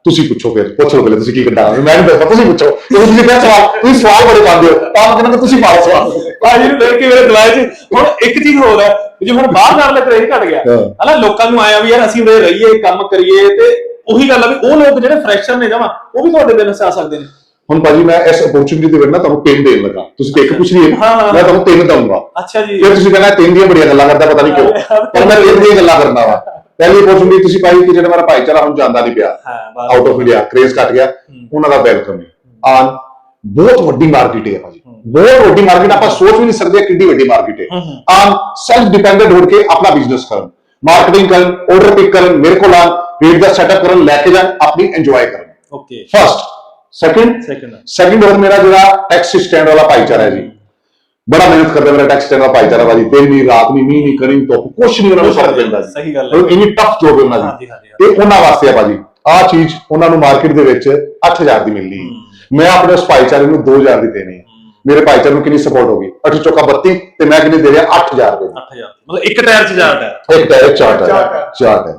ਤੁਸੀਂ ਪੁੱਛੋ ਫਿਰ ਪੁੱਛੋ ਪਹਿਲੇ ਤੁਸੀਂ ਕੀ ਕੱਢਾਂਗਾ ਮੈਂ ਨਹੀਂ ਦੱਸਦਾ ਤੁਸੀਂ ਪੁੱਛੋ। ਤੁਸੀਂ ਕਿਹਾ ਸਵਾਲ ਤੁਸੀਂ ਸਵਾਲ ਬੜੇ ਪਾਉਂਦੇ ਹੋ। ਤਾਂ ਮੈਂ ਕਹਿੰਦਾ ਤੁਸੀਂ ਪਾਓ ਸਵਾਲ। ਭਾਜੀ ਨੂੰ ਦੇਖ ਕੇ ਮੇਰੇ ਦਿਮਾਗ 'ਚ ਹੁਣ ਇੱਕ ਚੀਜ਼ ਹੋਰ ਹੈ ਜੇ ਹੁਣ ਬਾਹਰ ਜਾਣ ਦਾ ਕਰੇਜ ਘਟ ਗਿਆ। ਹਨਾ ਲੋਕਾਂ ਨੂੰ ਆਇਆ ਵੀ ਯਾਰ ਅਸੀਂ ਉਰੇ ਰਹੀਏ ਕੰਮ ਕਰੀਏ ਤੇ ਉਹੀ ਗੱਲ ਆ ਵੀ ਉਹ ਲੋਕ ਜਿਹੜੇ ਫਰੈਸ਼ਰ ਨੇ ਜਮਾ ਉਹ ਵੀ ਤੁਹਾਡੇ ਬਿਜ਼ਨਸ ਆ ਸਕਦੇ ਨੇ। ਹੁਣ ਭਾਜੀ ਮੈਂ ਇਸ ਅਪੋਰਚੁਨਿਟੀ ਦੇ ਵਿੱਚ ਨਾ ਤੁਹਾਨੂੰ ਤਿੰਨ ਦੇਣ ਲੱਗਾ। ਤੁਸੀਂ ਇੱਕ ਪੁੱਛ ਲਈ। ਮੈਂ ਤੁਹਾਨੂੰ ਤਿੰਨ ਦਊਂਗਾ। ਅੱਛਾ ਜੀ। ਫਿਰ ਤੁਸੀਂ ਕਹਿੰਦਾ ਤਿੰਨ ਦੀਆਂ ਬੜੀਆਂ ਗੱਲਾਂ ਕਰਦਾ ਪਤਾ ਨਹੀਂ ਕਿਉਂ। ਪਰ ਮੈਂ ਤਿੰਨ ਦੀਆਂ ਗੱਲਾਂ ਕਰਨਾ ਵਾ। ਪਹਿਲੀ ਅਪੋਰਚੁਨਿਟੀ ਤੁਸੀਂ ਪਾਈ ਕਿ ਜਿਹੜਾ ਮੇਰਾ ਭਾਈਚਾਰਾ ਹੁਣ ਜਾਂਦਾ ਨਹੀਂ ਪਿਆ। ਹਾਂ ਬਸ। ਆਊਟ ਆਫ ਇੰਡੀਆ ਕ੍ਰੇਜ਼ ਘਟ ਗਿਆ। ਉਹਨਾਂ ਦਾ ਵੈਲਕਮ ਹੈ। ਆਨ ਬਹੁਤ ਵੱਡੀ ਮਾਰਕੀਟ ਹੈ ਭਾਜੀ। ਬਹੁਤ ਵੱਡੀ ਮਾਰਕੀਟ ਆਪਾਂ ਸੋਚ ਵੀ ਨਹੀਂ ਸਕਦੇ ਕਿੰਨੀ ਵੱਡੀ ਮਾਰਕੀਟ ਹੈ। ਆਨ ਸੈਲਫ ਡਿਪੈਂਡੈਂਟ ਹੋ ਕੇ ਆਪਣਾ ਬਿਜ਼ਨਸ ਕਰਨ। ਮਾਰਕੀਟਿੰਗ ਕਰਨ ਆਰਡਰ ਪਿਕ ਕਰਨ ਮੇਰੇ ਕੋਲ ਆਣ ਰੇਟ ਦਾ ਸੈਟਅਪ ਕਰਨ ਲੈ ਕੇ ਜਾਣ ਆਪਣੀ ਇੰਜੋਏ ਕਰਨ। Okay first second Second. Second ਹੋਰ ਮੇਰਾ ਜਿਹੜਾ ਟੈਕਸੀ ਸਟੈਂਡ ਵਾਲਾ ਭਾਈਚਾਰਾ ਹੈ ਜੀ। ਬੜਾ ਮਿਹਨਤ ਕਰਦਾ ਮੇਰਾ ਟੈਕਸੀ ਵਾਲਾ ਭਾਈਚਾਰਾ ਵਾ ਜੀ ਦਿਨ ਨਹੀਂ ਰਾਤ ਨਹੀਂ ਮੀਂਹ ਨਹੀਂ ਕਣੀ ਧੁੱਪ ਕੁਛ ਨਹੀਂ ਉਹਨਾਂ ਨੂੰ ਫ਼ਰਕ ਪੈਂਦਾ ਸਹੀ ਗੱਲ ਹੈ। ਉਹ ਇੰਨੀ ਟਫ ਜੋਬ ਹੈ ਉਹਨਾਂ ਦੀ। ਤੇ ਉਹਨਾਂ ਵਾਸਤੇ ਆ ਭਾਜੀ। ਆਹ ਚੀਜ਼ ਉਹਨਾਂ ਨੂੰ ਮਾਰਕੀਟ ਦੇ ਵਿੱਚ 8000 ਦੀ ਮਿਲਣੀ ਹੈ। ਮੈਂ ਆਪਣੇ ਉਸ ਭਾਈਚਾਰੇ ਨੂੰ 2000 ਦੀ ਦੇਣੀ ਹੈ। ਮੇਰੇ ਭਾਈਚਾਰੇ ਨੂੰ ਕਿੰਨੀ ਸਪੋਰਟ ਹੋਗੀ 8 ਚੌਕਾ 32 ਤੇ ਮੈਂ ਕਿੰਨੀ ਦੇ ਰਿਹਾ? 8000 ਰੁਪਏ। ਦੀ 8000 ਮਤਲਬ ਇੱਕ ਟਾਇਰ 'ਚ ਚਾਰ ਟਾਇਰ ਇੱਕ ਟਾਇਰ ਚਾਰ ਚਾਰ ਟਾਇਰ ਟਾਇਰ। ਚਾਰ ਟਾਇਰ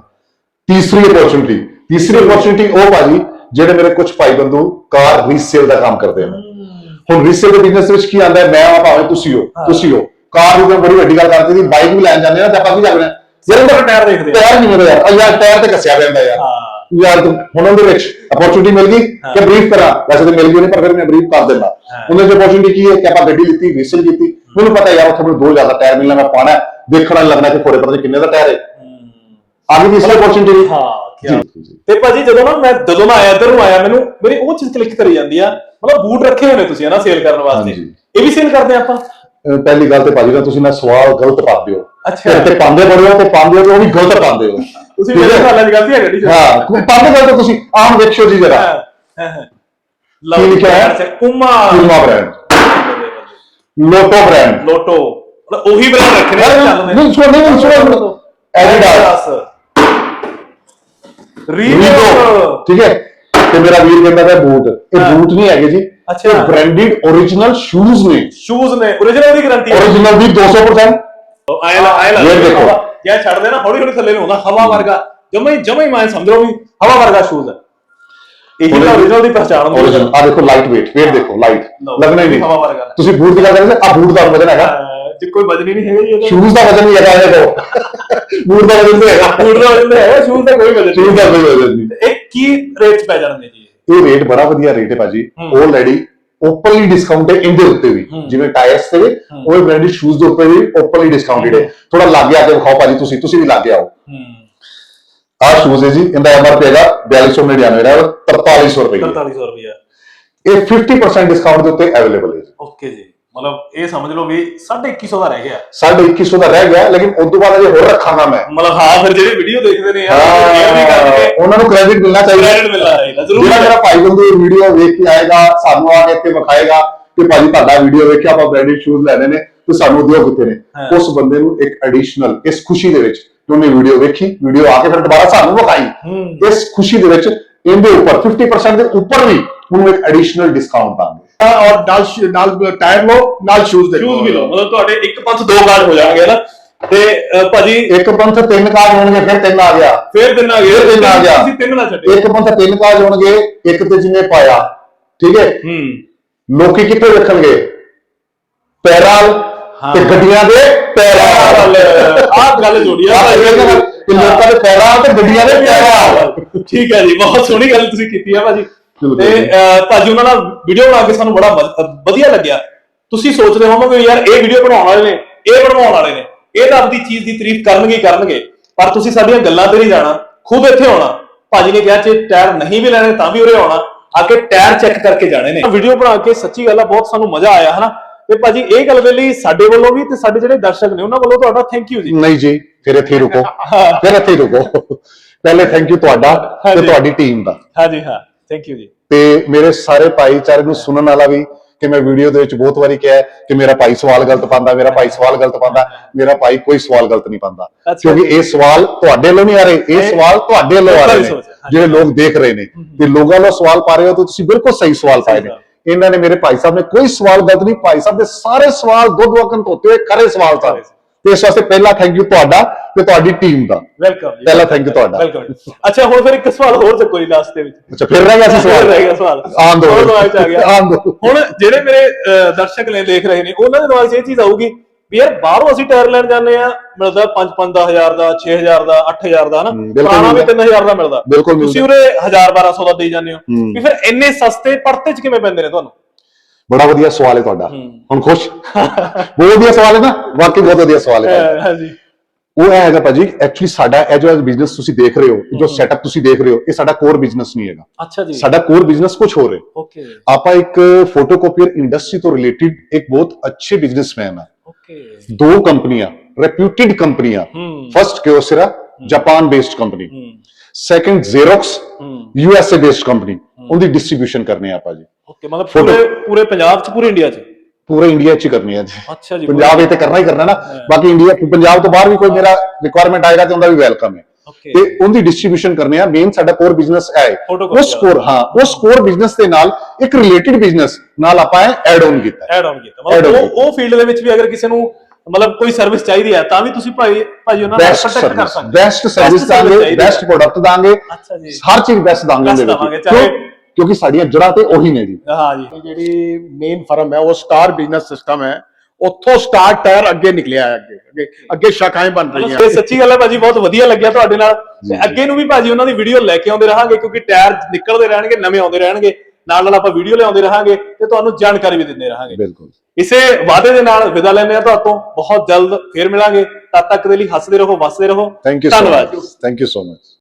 ਤੀਸਰੀ ਅਪੋਰਚੁਨਿਟੀ ਤੀਸਰੀ ਅਪੋਰਚੁਨਿਟੀ ਉਹ ਭਾਜੀ ਜਿਹੜੇ ਮੇਰੇ ਕੁਝ ਭਾਈ ਬੰਦੂ ਕਾਰ ਰੀਸੇਲ ਦਾ ਕੰਮ ਕਰਦੇ ਨੇ ਹੁਣ ਰੀਸੇਲ ਦੇ ਬਿਜ਼ਨਸ ਵਿੱਚ ਕੀ ਆਂਦਾ ਹੈ? ਮੈਂ ਆ ਭਾਵੇਂ ਤੁਸੀਂ ਹੋ ਤੁਸੀਂ ਹੋ। ਕਾਰ ਦੀ ਤਾਂ ਬੜੀ ਵੱਡੀ ਗੱਲ ਕਰਦੇ ਸੀ ਬਾਈਕ ਵੀ ਲੈਣ ਜਾਂਦੇ ਆ ਤੇ ਆਪਾਂ ਕੀ ਜਾਂਦੇ ਆ। ਯਾਰ ਟਾਇਰ ਦੇਖਦੇ ਟਾਇਰ ਨਹੀਂ ਮਿਲਦਾ ਯਾਰ ਯਾਰ ਟਾਇਰ ਤੇ ਕੱਸਿਆ ਪੈਂਦਾ ਯਾਰ। ਹਾਂ। ਯਾਰ ਤੂੰ ਹੁਣ ਉਹਦੇ ਵਿੱਚ ਅਪੋਰਚੁਨਿਟੀ ਮਿਲ ਗਈ ਕਿ ਬਰੀਫ ਕਰਾਂ? ਵੈਸੇ ਤਾਂ ਮਿਲ ਗਈ ਨਹੀਂ ਪਰ ਫਿਰ ਮੈਂ ਬਰੀਫ ਕਰ ਦਿੰਦਾ। ਉਹਦੇ ਵਿੱਚ ਅਪੋਰਚੁਨਿਟੀ ਕੀ ਹੈ ਕਿ ਆਪਾਂ ਗੱਡੀ ਲਿੱਤੀ ਰੀਸੇਲ ਕੀਤੀ। ਮੈਨੂੰ ਪਤਾ ਯਾਰ ਉੱਥੇ ਮੈਨੂੰ ਦੋ ਜ਼ਿਆਦਾ ਟਾਇਰ ਮਿਲਣਾ ਮੈਂ ਪਾਣਾ ਦੇਖਣਾ ਲੱਗਣਾ ਕਿ ਥੋੜੇ ਪਤਾ ਕਿੰਨੇ ਦਾ ਟਾਇਰ ਹੈ। ਆ ਗਈ ਤੀਸਰੀ ਅਪੋਰਚੁਨਿਟੀ ਹਾਂ। ਕੀ ਤੇ ਭਾਜੀ ਜਦੋਂ ਨਾ ਮੈਂ ਜਦੋਂ ਮੈਂ ਆਇਆ ਇੱਧਰ ਨੂੰ ਆਇਆ ਮੈਨੂੰ ਮੇਰੀ ਉਹ ਚੀਜ਼ ਕਲਿੱਕ ਕਰੀ ਜਾਂਦੀ ਆ। ਮਤਲਬ ਬੂਟ ਰੱਖੇ ਹੋਏ ਨੇ ਤੁਸੀਂ ਹਨਾ ਸੇਲ ਕਰਨ ਵਾਸਤੇ। ਇਹ ਵੀ ਸੇਲ ਕਰਦੇ ਆਪਾਂ? ਪਹਿਲੀ ਗੱਲ ਤੇ ਭਾਜੀ ਨਾ ਤੁਸੀਂ ਨਾ ਸਵਾਲ ਗਲਤ ਪਾਉਂਦੇ ਹੋ। ਅੱਛਾ। ਤੇ- ਪਾਉਂਦੇ ਬੜੇ ਹੋ ਤੇ ਪਾਉਂਦੇ ਹੋ ਉਹ ਵੀ ਗਲਤ ਪਾਉਂਦੇ ਹੋ। ਤੁਸੀਂ ਮੇਰੇ ਨਾਲ ਗਲਤੀ ਹੈ ਗੱਡੀ ਹਾਂ ਪਾਉਂਦੇ ਗਲਤ ਤੁਸੀਂ ਆਮ ਵੇਖਿਓ ਜੀ ਜਰਾ। ਲਓ ਕੀ ਹੈ? ਕੁਮਾ ਕੁਲਮਾ ਬ੍ਰਾਂਡ ਲੋਟੋ ਬ੍ਰਾਂਡ ਲੋਟੋ। ਉਹੀ ਬ੍ਰਾਂਡ ਰੱਖਣੇ ਆ, ਚੱਲਦੇ ਨਹੀਂ ਸੁਣੋ ਨਹੀਂ ਸੁਣੋ ਐਡੀਡਾਸ ਰੀਡੋ ਠੀਕ ਹੈ? ਤੇ ਮੇਰਾ ਵੀਰ ਕਹਿੰਦਾ ਹੈ ਬੂਟ। ਇਹ। ਬੂਟ ਨਹੀਂ ਹੈਗੇ ਜੀ। ਅੱਛਾ। ਇਹ ਬ੍ਰਾਂਡਡ origignal ਸ਼ੂਜ਼ ਨੇ। ਸ਼ੂਜ਼ ਨੇ। Origignal ਦੀ ਗਾਰੰਟੀ ਹੈ। Origignal ਦੀ 200% ਆਏ ਲਾ ਆਏ ਲਾ। ਇਹ ਦੇਖੋ। ਯਾ ਛੱਡ ਦੇਣਾ ਹੌਲੀ ਹੌਲੀ ਥੱਲੇ ਨੂੰ ਹੁੰਦਾ ਹਵਾ ਵਰਗਾ। ਜਮਾ ਹੀ ਜਮਾ ਹੀ ਮੈਂ ਸਮਝ ਲਓ ਵੀ ਹਵਾ ਵਰਗਾ ਸ਼ੂਜ਼ ਹੈ। ਇਹੀ ਤਾਂ origignal ਦੀ ਪਛਾਣ ਹੁੰਦੀ ਹੈ ਆ ਦੇਖੋ ਲਾਈਟ weight weight ਦੇਖੋ ਲਾਈਟ ਲਓ, ਲੱਗਣਾ ਹੀ ਨਹੀਂ। ਹਵਾ ਵਰਗਾ। ਤੁਸੀਂ ਬੂਟ ਦੀ ਗੱਲ ਕਰਦੇ ਆ ਬੂਟ ਦਾ ਵਜਨ ਹੈਗਾ। ਅਹ ਜੇ ਕੋਈ ਵਜਨ ਹੀ ਨਹੀਂ ਹੈਗਾ ਜੀ ਇਹਦਾ। ਸ਼ੂਜ਼ ਦਾ ਵਜਨ ਨਹੀਂ ਹੈਗਾ ਕੋਲ ਬੂਟ ਦਾ ਵਜਨ ਤੇ ਹੈਗਾ। ਬੂਟ ਦਾ ਵਜਨ ਤਾਂ ਹੈਗਾ ਸ਼ੂਜ਼ ਦਾ ਕੋਈ ਵਜਨ ਸ਼ੂਜ਼ ਦਾ ਕੋਈ ਵਜਨ ਨਹੀਂ। ਇਹ ਕੀ ਰੇਟ 'ਚ ਪੈ ਜਾਣਗੇ ਜੀ ਇਹ? ਇਹ ਰੇਟ ਬੜਾ ਵਧੀਆ ਰੇਟ ਹੈ ਭਾਜੀ। ਆਲਰੇਡੀ ਓਪਨਲੀ ਡਿਸਕਾਊਂਟ ਹੈ ਇਹਦੇ ਉੱਤੇ ਵੀ। ਹੂੰ। ਜਿਵੇਂ ਟਾਇਰਸ ਤੇ ਵੀ ਉਹ ਬ੍ਰਾਂਡਡ ਸ਼ੂਜ਼ ਦੇ ਉੱਤੇ ਵੀ ਓਪਨਲੀ ਡਿਸਕਾਊਂਟਡ ਹੈ। ਥੋੜਾ ਲਾਗੇ ਆ ਕੇ ਵਿਖਾਓ ਭਾਜੀ ਤੁਸੀਂ ਤੁਸੀਂ ਵੀ ਲਾਗੇ ਆਓ। ਹੂੰ। ਆਹ ਸ਼ੂਜ਼ ਹੈ ਜੀ ਇਹਦਾ ਐਮਆਰਪੀ ਹੈਗਾ 4299 ਦਾ 4300 ਰੁਪਏ 4300 ਰੁਪਏ ਇਹ 50% ਡਿਸਕਾਊਂਟ ਦੇ ਉੱਤੇ ਅਵੇਲੇਬਲ ਹੈ ਓਕੇ ਜੀ। ਮਤਲਬ ਇਹ ਸਮਝ ਲਓ ਵੀ 2150 ਦਾ ਰਹਿ ਗਿਆ। 2100 ਦਾ ਰਹਿ ਗਿਆ ਲੇਕਿਨ ਉਸ ਤੋਂ ਬਾਅਦ ਅਜੇ ਹੋਰ ਰੱਖਾਂਗਾ ਮੈਂ। ਮਤਲਬ ਹਾਂ ਫਿਰ ਜਿਹੜੇ ਵੀਡੀਓ ਦੇਖਦੇ ਨੇ ਉਹਨਾਂ ਨੂੰ ਕ੍ਰੈਡਿਟ ਮਿਲਣਾ ਚਾਹੀਦਾ। ਕ੍ਰੈਡਿਟ ਮਿਲਣਾ ਚਾਹੀਦਾ ਜ਼ਰੂਰ। ਜਿਹੜਾ ਮੇਰਾ ਭਾਈ ਬੰਦੂ ਵੀਡੀਓ ਵੇਖ ਕੇ ਆਏਗਾ ਸਾਨੂੰ ਆ ਕੇ ਇੱਥੇ ਵਿਖਾਏਗਾ ਕਿ ਭਾਜੀ ਤੁਹਾਡਾ ਵੀਡੀਓ ਵੇਖਿਆ ਆਪਾਂ ਬ੍ਰਾਂਡਡ ਸ਼ੂਜ਼ ਲੈਣੇ ਨੇ ਤੇ ਸਾਨੂੰ ਦਿਓ ਕਿੱਥੇ ਨੇ। ਉਸ ਬੰਦੇ ਨੂੰ ਇੱਕ ਐਡੀਸ਼ਨਲ ਇਸ ਖੁਸ਼ੀ ਦੇ ਵਿੱਚ ਉਹਨੇ ਵੀਡੀਓ ਵੇਖੀ ਵੀਡੀਓ ਆ ਕੇ ਫਿਰ ਦੁਬਾਰਾ ਸਾਨੂੰ ਵਿਖਾਈ। ਇਸ ਖੁਸ਼ੀ ਦੇ ਵਿੱਚ ਇਹਦੇ ਉੱਪਰ 50% ਦੇ ਉੱਪਰ ਵੀ ਉਹਨੂੰ ਇੱਕ ਐਡੀਸ਼ਨਲ ਡਿਸਕਾਊਂਟ ਦਾਂਗੇ। ਔਰ ਨਾਲ ਨਾਲ ਟਾਇਰ ਲਓ ਨਾਲ ਸ਼ੂਜ਼ ਦੇ ਸ਼ੂਜ਼ ਵੀ ਲਓ ਮਤਲਬ ਤੁਹਾਡੇ ਇੱਕ ਪੰਥ ਦੋ ਕਾਰਡ ਹੋ ਜਾਣਗੇ ਨਾ। ਤੇ ਭਾਜੀ ਇੱਕ ਪੰਥ ਤਿੰਨ ਕਾਜ ਹੋਣਗੇ ਫਿਰ ਤਿੰਨ ਆ ਗਿਆ। ਫੇਰ ਦਿਨ ਆ ਫਿਰ ਦਿਨ ਆ ਗਿਆ। ਤੁਸੀਂ ਤਿੰਨ ਨਾ ਛੱਡਿਓ। ਇੱਕ ਪੰਥ ਤਿੰਨ ਕਾਜ ਹੋਣਗੇ ਇੱਕ ਤੇ ਜਿਵੇਂ ਪਾਇਆ। ਠੀਕ ਹੈ? ਹੂੰ। ਲੋਕੀ ਕਿੱਥੇ ਵੇਖਣਗੇ? ਪੈਰਾਲ ਤੇ। ਗੱਡੀਆਂ ਦੇ ਪੈਰਾਲ ਆਹ ਗੱਲ ਜੋੜੀ ਆ ਕਿ ਲੋਕਾਂ ਦੇ ਪੈਰਾਲ ਤੇ ਗੱਡੀਆਂ ਦੇ ਪੈਰਾਲ ਠੀਕ ਹੈ ਜੀ ਬਹੁਤ ਸੋਹਣੀ ਗੱਲ ਤੁਸੀਂ ਕੀਤੀ ਆ ਭਾਜੀ। ਤੇ ਭਾਜੀ ਉਹਨਾਂ ਨਾਲ ਵੀਡੀਓ ਬਣਾ ਕੇ ਸਾਨੂੰ ਬੜਾ ਵਧੀਆ ਲੱਗਿਆ। ਤੁਸੀਂ ਸੋਚਦੇ ਹੋਵੋਗੇ ਯਾਰ ਇਹ ਵੀਡੀਓ ਬਣਾਉਣ ਵਾਲੇ ਨੇ ਇਹ ਬਣਵਾਉਣ ਵਾਲੇ ਨੇ। ਇਹ ਤਾਂ ਆਪਣੀ ਚੀਜ਼ ਦੀ ਤਾਰੀਫ ਕਰਨਗੇ ਕਰਨਗੇ। ਪਰ ਤੁਸੀਂ ਸਾਡੀਆਂ ਗੱਲਾਂ ਤੇ ਨਹੀਂ ਜਾਣਾ। ਖੁਦ ਇੱਥੇ ਆਉਣਾ। ਭਾਜੀ ਨੇ ਕਿਹਾ ਜੇ ਟਾਇਰ ਨਹੀਂ ਵੀ ਲੈਣੇ ਤਾਂ ਵੀ ਉਰੇ ਆਉਣਾ। ਆ ਕੇ ਟਾਇਰ ਚੈੱਕ ਕਰਕੇ ਜਾਣੇ ਨੇ। ਵੀਡੀਓ ਬਣਾ ਕੇ ਸੱਚੀ ਗੱਲ ਆ ਬਹੁਤ ਸਾਨੂੰ ਮਜ਼ਾ ਆਇਆ ਹਨਾ? ਤੇ ਭਾਜੀ ਇਹ ਗੱਲ ਦੇ ਲਈ ਸਾਡੇ ਵੱਲੋਂ ਵੀ ਤੇ ਸਾਡੇ ਜਿਹੜੇ ਦਰਸ਼ਕ ਨੇ ਉਹਨਾਂ ਵੱਲੋਂ ਤੁਹਾਡਾ ਥੈਂਕ ਯੂ ਜੀ। ਨਹੀਂ ਜੀ ਫਿਰ ਇੱਥੇ ਰੁਕੋ। ਫਿਰ ਇੱਥੇ ਰੁਕੋ। ਪਹਿਲੇ ਥੈਂਕ ਯੂ ਤੁਹਾਡਾ ਤੇ। ਤੁਹਾਡੀ ਟੀਮ ਦਾ। ਹਾਂਜੀ ਹਾਂ। ਥੈਂਕ ਯੂ ਜੀ। ਤੇ ਮੇਰੇ ਸਾਰੇ ਭਾਈਚਾਰੇ ਨੂੰ ਸੁਣਨ ਵਾਲਾ ਵੀ ਕਿ ਮੈਂ ਵੀਡੀਓ ਦੇ ਵਿੱਚ ਬਹੁਤ ਵਾਰੀ ਕਿਹਾ ਕਿ ਮੇਰਾ ਭਾਈ ਸਵਾਲ ਗਲਤ ਪਾਉਂਦਾ ਮੇਰਾ ਭਾਈ ਸਵਾਲ ਗਲਤ ਪਾਉਂਦਾ ਮੇਰਾ ਭਾਈ ਕੋਈ ਸਵਾਲ ਗਲਤ ਨਹੀਂ ਪਾਉਂਦਾ। ਕਿਉਂਕਿ ਇਹ ਸਵਾਲ ਤੁਹਾਡੇ ਵੱਲੋਂ ਨਹੀਂ ਆ ਰਹੇ ਇਹ ਸਵਾਲ ਤੁਹਾਡੇ ਵੱਲੋਂ ਆ ਰਹੇ ਦੀ ਨੇ। ਜਿਹੜੇ ਲੋਕ ਦੇਖ ਰਹੇ ਨੇ। ਤੇ ਲੋਕਾਂ ਵੱਲੋਂ ਸਵਾਲ ਪਾ ਰਹੇ ਹੋ ਤਾਂ ਤੁਸੀਂ ਬਿਲਕੁਲ ਸਹੀ ਸਵਾਲ ਪਾਏ ਨੇ। ਇਹਨਾਂ ਨੇ ਮੇਰੇ ਭਾਈ ਸਾਹਿਬ ਨੇ ਕੋਈ ਸਵਾਲ ਗਲਤ ਨਹੀਂ ਭਾਈ ਸਾਹਿਬ ਦੇ ਸਾਰੇ ਸਵਾਲ ਦੁੱਧ ਵਕਨ ਧੋਤੇ ਹੋਏ ਖਰੇ ਸਵਾਲ ਤੇ ਇਸ ਵਾਸਤੇ ਪਹਿਲਾ ਥੈਂਕ ਯੂ ਤੁਹਾਡਾ ਤੇ ਤੁਹਾਡੀ ਟੀਮ ਦਾ। ਵੈਲਕਮ ਜੀ ਪਹਿਲਾ thank you ਤੁਹਾਡਾ। ਵੈਲਕਮ ਅੱਛਾ ਹੁਣ ਫਿਰ ਇੱਕ ਸਵਾਲ ਹੋਰ ਚੱਕੋ ਜੀ ਲਾਸਟ ਦੇ ਵਿੱਚ। ਅੱਛਾ ਫਿਰ ਰਹਿ ਗਿਆ ਸੀ ਸਵਾਲ। ਰਹਿ ਗਿਆ ਸਵਾਲ। ਆਉਣ ਦਿਓ। ਹੋਰ ਦਿਮਾਗ 'ਚ ਆ ਗਿਆ। ਆਉਣ ਦਿਓ। ਹੁਣ ਜਿਹੜੇ ਮੇਰੇ ਦਰਸ਼ਕ ਨੇ ਦੇਖ ਰਹੇ ਨੇ ਉਹਨਾਂ ਦੇ ਦਿਮਾਗ 'ਚ ਇਹ ਚੀਜ਼ ਆਊਗੀ ਵੀ ਯਾਰ ਬਾਹਰੋਂ ਅਸੀਂ ਟਾਇਰ ਲੈਣ ਜਾਂਦੇ ਆ ਮਿਲਦਾ 5 5 10000 ਦਾ 6000 ਦਾ 8000 ਦਾ ਹਨਾ? ਹੂੰ, ਪੁਰਾਣਾ ਵੀ ਮਿਲਦਾ। 3000 ਦਾ ਮਿਲਦਾ। ਤੁਸੀਂ। ਉਰੇ 1000 1200 ਦਾ ਦੇਈ ਜਾਂਦੇ ਹੋ। ਹੂੰ। ਵੀ ਫਿਰ ਇੰਨੇ ਸਸਤੇ ਪੜਤੇ 'ਚ ਕਿਵੇਂ ਪੈਂਦੇ ਨੇ ਤੁਹਾਨੂੰ? ਬੜਾ ਵਧੀਆ ਸਵਾਲ ਹੈ ਤੁਹਾਡਾ। ਹੂੰ। ਹੁਣ ਖੁਸ਼? ਬਹੁਤ ਵਧੀਆ ਸਵਾਲ ਹੈ ਨਾ? ਵਾਕਈ ਬਹੁਤ ਵਧੀਆ ਸਵਾਲ ਹੈ। ਹਾਂਜੀ। ਉਹ ਇਹ ਹੈਗਾ ਭਾਜੀ ਐਕਚੁਅਲੀ ਸਾਡਾ ਇਹ ਜੋ ਬਿਜ਼ਨਸ ਤੁਸੀਂ ਦੇਖ ਰਹੇ ਹੋ ਜੋ ਸੈਟਅਪ ਤੁਸੀਂ ਦੇਖ ਰਹੇ ਹੋ ਇਹ ਸਾਡਾ ਕੋਰ ਬਿਜ਼ਨਸ ਨਹੀਂ ਹੈਗਾ। ਅੱਛਾ ਜੀ। ਸਾਡਾ ਕੋਰ ਬਿਜ਼ਨਸ ਕੁਝ ਹੋਰ ਹੈ। ਓਕੇ ਆਪਾਂ ਇੱਕ ਫੋਟੋਕਾਪੀਅਰ ਇੰਡਸਟਰੀ ਤੋਂ ਰਿਲੇਟਡ ਇੱਕ ਬਹੁਤ ਅੱਛੇ ਬਿਜ਼ਨਸਮੈਨ ਆ ਓਕੇ ਦੋ ਕੰਪਨੀਆਂ ਰੈਪਿਊਟਿਡ ਕੰਪਨੀਆਂ। ਹੂੰ। First Kyocera Japan based company ਹੂੰ। Second Xerox USA based company ਉਹਦੀ ਡਿਸਟ੍ਰੀਬਿਊਸ਼ਨ ਕਰਨੇ ਆ ਆਪਾਂ ਜੀ। ਓਕੇ ਮਤਲਬ ਪੂਰੇ ਪੂਰੇ ਪੰਜਾਬ 'ਚ ਪੂਰੇ ਇੰਡੀਆ 'ਚ? ਪੂਰੇ ਇੰਡੀਆ 'ਚ ਹੀ ਕਰਨੀ ਹੈ ਜੀ। ਅੱਛਾ ਜੀ ਪੰਜਾਬ ਇਹ ਤੇ ਕਰਨਾ ਹੀ ਕਰਨਾ ਨਾ। ਬਾਕੀ ਇੰਡੀਆ ਪੰਜਾਬ ਤੋਂ ਬਾਹਰ ਵੀ ਕੋਈ ਮੇਰਾ ਰਿਕੁਆਇਰਮੈਂਟ ਆਏਗਾ ਤੇ ਉਹਦਾ ਵੀ ਵੈਲਕਮ ਹੈ. ਤੇ ਉਹਦੀ ਡਿਸਟ੍ਰੀਬਿਊਸ਼ਨ ਕਰਨੇ ਆ। ਮੇਨ ਸਾਡਾ ਕੋਰ ਬਿਜ਼ਨਸ ਹੈ ਉਸ ਕੋਰ ਹਾਂ ਉਸ ਕੋਰ ਬਿਜ਼ਨਸ ਦੇ ਨਾਲ ਇੱਕ ਰਿਲੇਟਡ ਬਿਜ਼ਨਸ ਨਾਲ ਆਪਾਂ ਐਡ ਆਨ ਕੀਤਾ ਹੈ। ਐਡ ਆਨ ਕੀਤਾ। ਮਤਲਬ ਉਹ ਉਹ ਫੀਲਡ ਦੇ ਵਿੱਚ ਵੀ ਅਗਰ ਕਿਸੇ ਨੂੰ ਮਤਲਬ ਕੋਈ ਸਰਵਿਸ ਚਾਹੀਦੀ ਹੈ ਤਾਂ ਵੀ ਤੁਸੀਂ ਭਾਈ ਭਾਜੀ ਉਹਨਾਂ ਨਾਲ ਕੰਟੈਕਟ ਕਰ ਸਕਦੇ ਬੈਸਟ ਸਰਵਿਸ ਦਾਂਗੇ। ਬੈਸਟ ਪ੍ਰੋਡਕਟ ਦਾਂਗੇ। ਅੱਛਾ ਜੀ। ਹਰ ਚੀਜ਼ ਬੈਸਟ ਦਾਂਗੇ ਉਹਦੇ ਦੇਵਾਂਗੇ, ਵਿੱਚ? ਕਿਉਂਕਿ ਸਾਡੀਆਂ ਜੜ੍ਹਾਂ ਤੇ ਉਹੀ ਨੇ ਜੀ। ਹਾਂ ਜੀ। ਜਿਹੜੀ ਮੇਨ ਫਰਮ ਹੈ ਉਹ ਸਟਾਰ ਬਿਜ਼ਨਸ ਸਿਸਟਮ ਹੈ। ਉੱਥੋਂ ਸਟਾਰ ਟਾਇਰ ਅੱਗੇ ਨਿਕਲਿਆ ਅੱਗੇ ਅੱਗੇ ਅੱਗੇ ਸ਼ਾਖਾਵਾਂ ਬਣ ਰਹੀਆਂ। ਇਹ ਸੱਚੀ ਗੱਲ ਹੈ ਭਾਜੀ ਬਹੁਤ ਵਧੀਆ ਲੱਗਿਆ ਤੁਹਾਡੇ ਨਾਲ। ਤੇ ਅੱਗੇ ਨੂੰ ਵੀ ਭਾਜੀ ਉਹਨਾਂ ਦੀ ਵੀਡੀਓ ਲੈ ਕੇ ਆਉਂਦੇ ਰਹਾਂਗੇ ਕਿਉਂਕਿ ਟਾਇਰ ਨਿਕਲਦੇ ਰਹਿਣਗੇ ਨਵੇਂ ਆਉਂਦੇ ਰਹਿਣਗੇ। ਨਾਲ ਨਾਲ ਆਪਾਂ ਵੀਡੀਓ ਲਿਆਉਂਦੇ ਰਹਾਂਗੇ ਤੇ ਤੁਹਾਨੂੰ ਜਾਣਕਾਰੀ ਵੀ ਦਿੰਦੇ ਰਹਾਂਗੇ। ਬਿਲਕੁਲ। ਇਸੇ ਵਾਅਦੇ ਦੇ ਨਾਲ ਵਿਦਾ ਲੈਂਦੇ ਆ ਤੁਹਾਤੋਂ ਬਹੁਤ ਜਲਦ ਫੇਰ ਮਿਲਾਂਗੇ। ਤਦ ਤੱਕ ਦੇ ਲਈ ਹੱਸਦੇ ਰਹੋ ਵਸਦੇ ਰਹੋ। ਧੰਨਵਾਦ। Thank you so much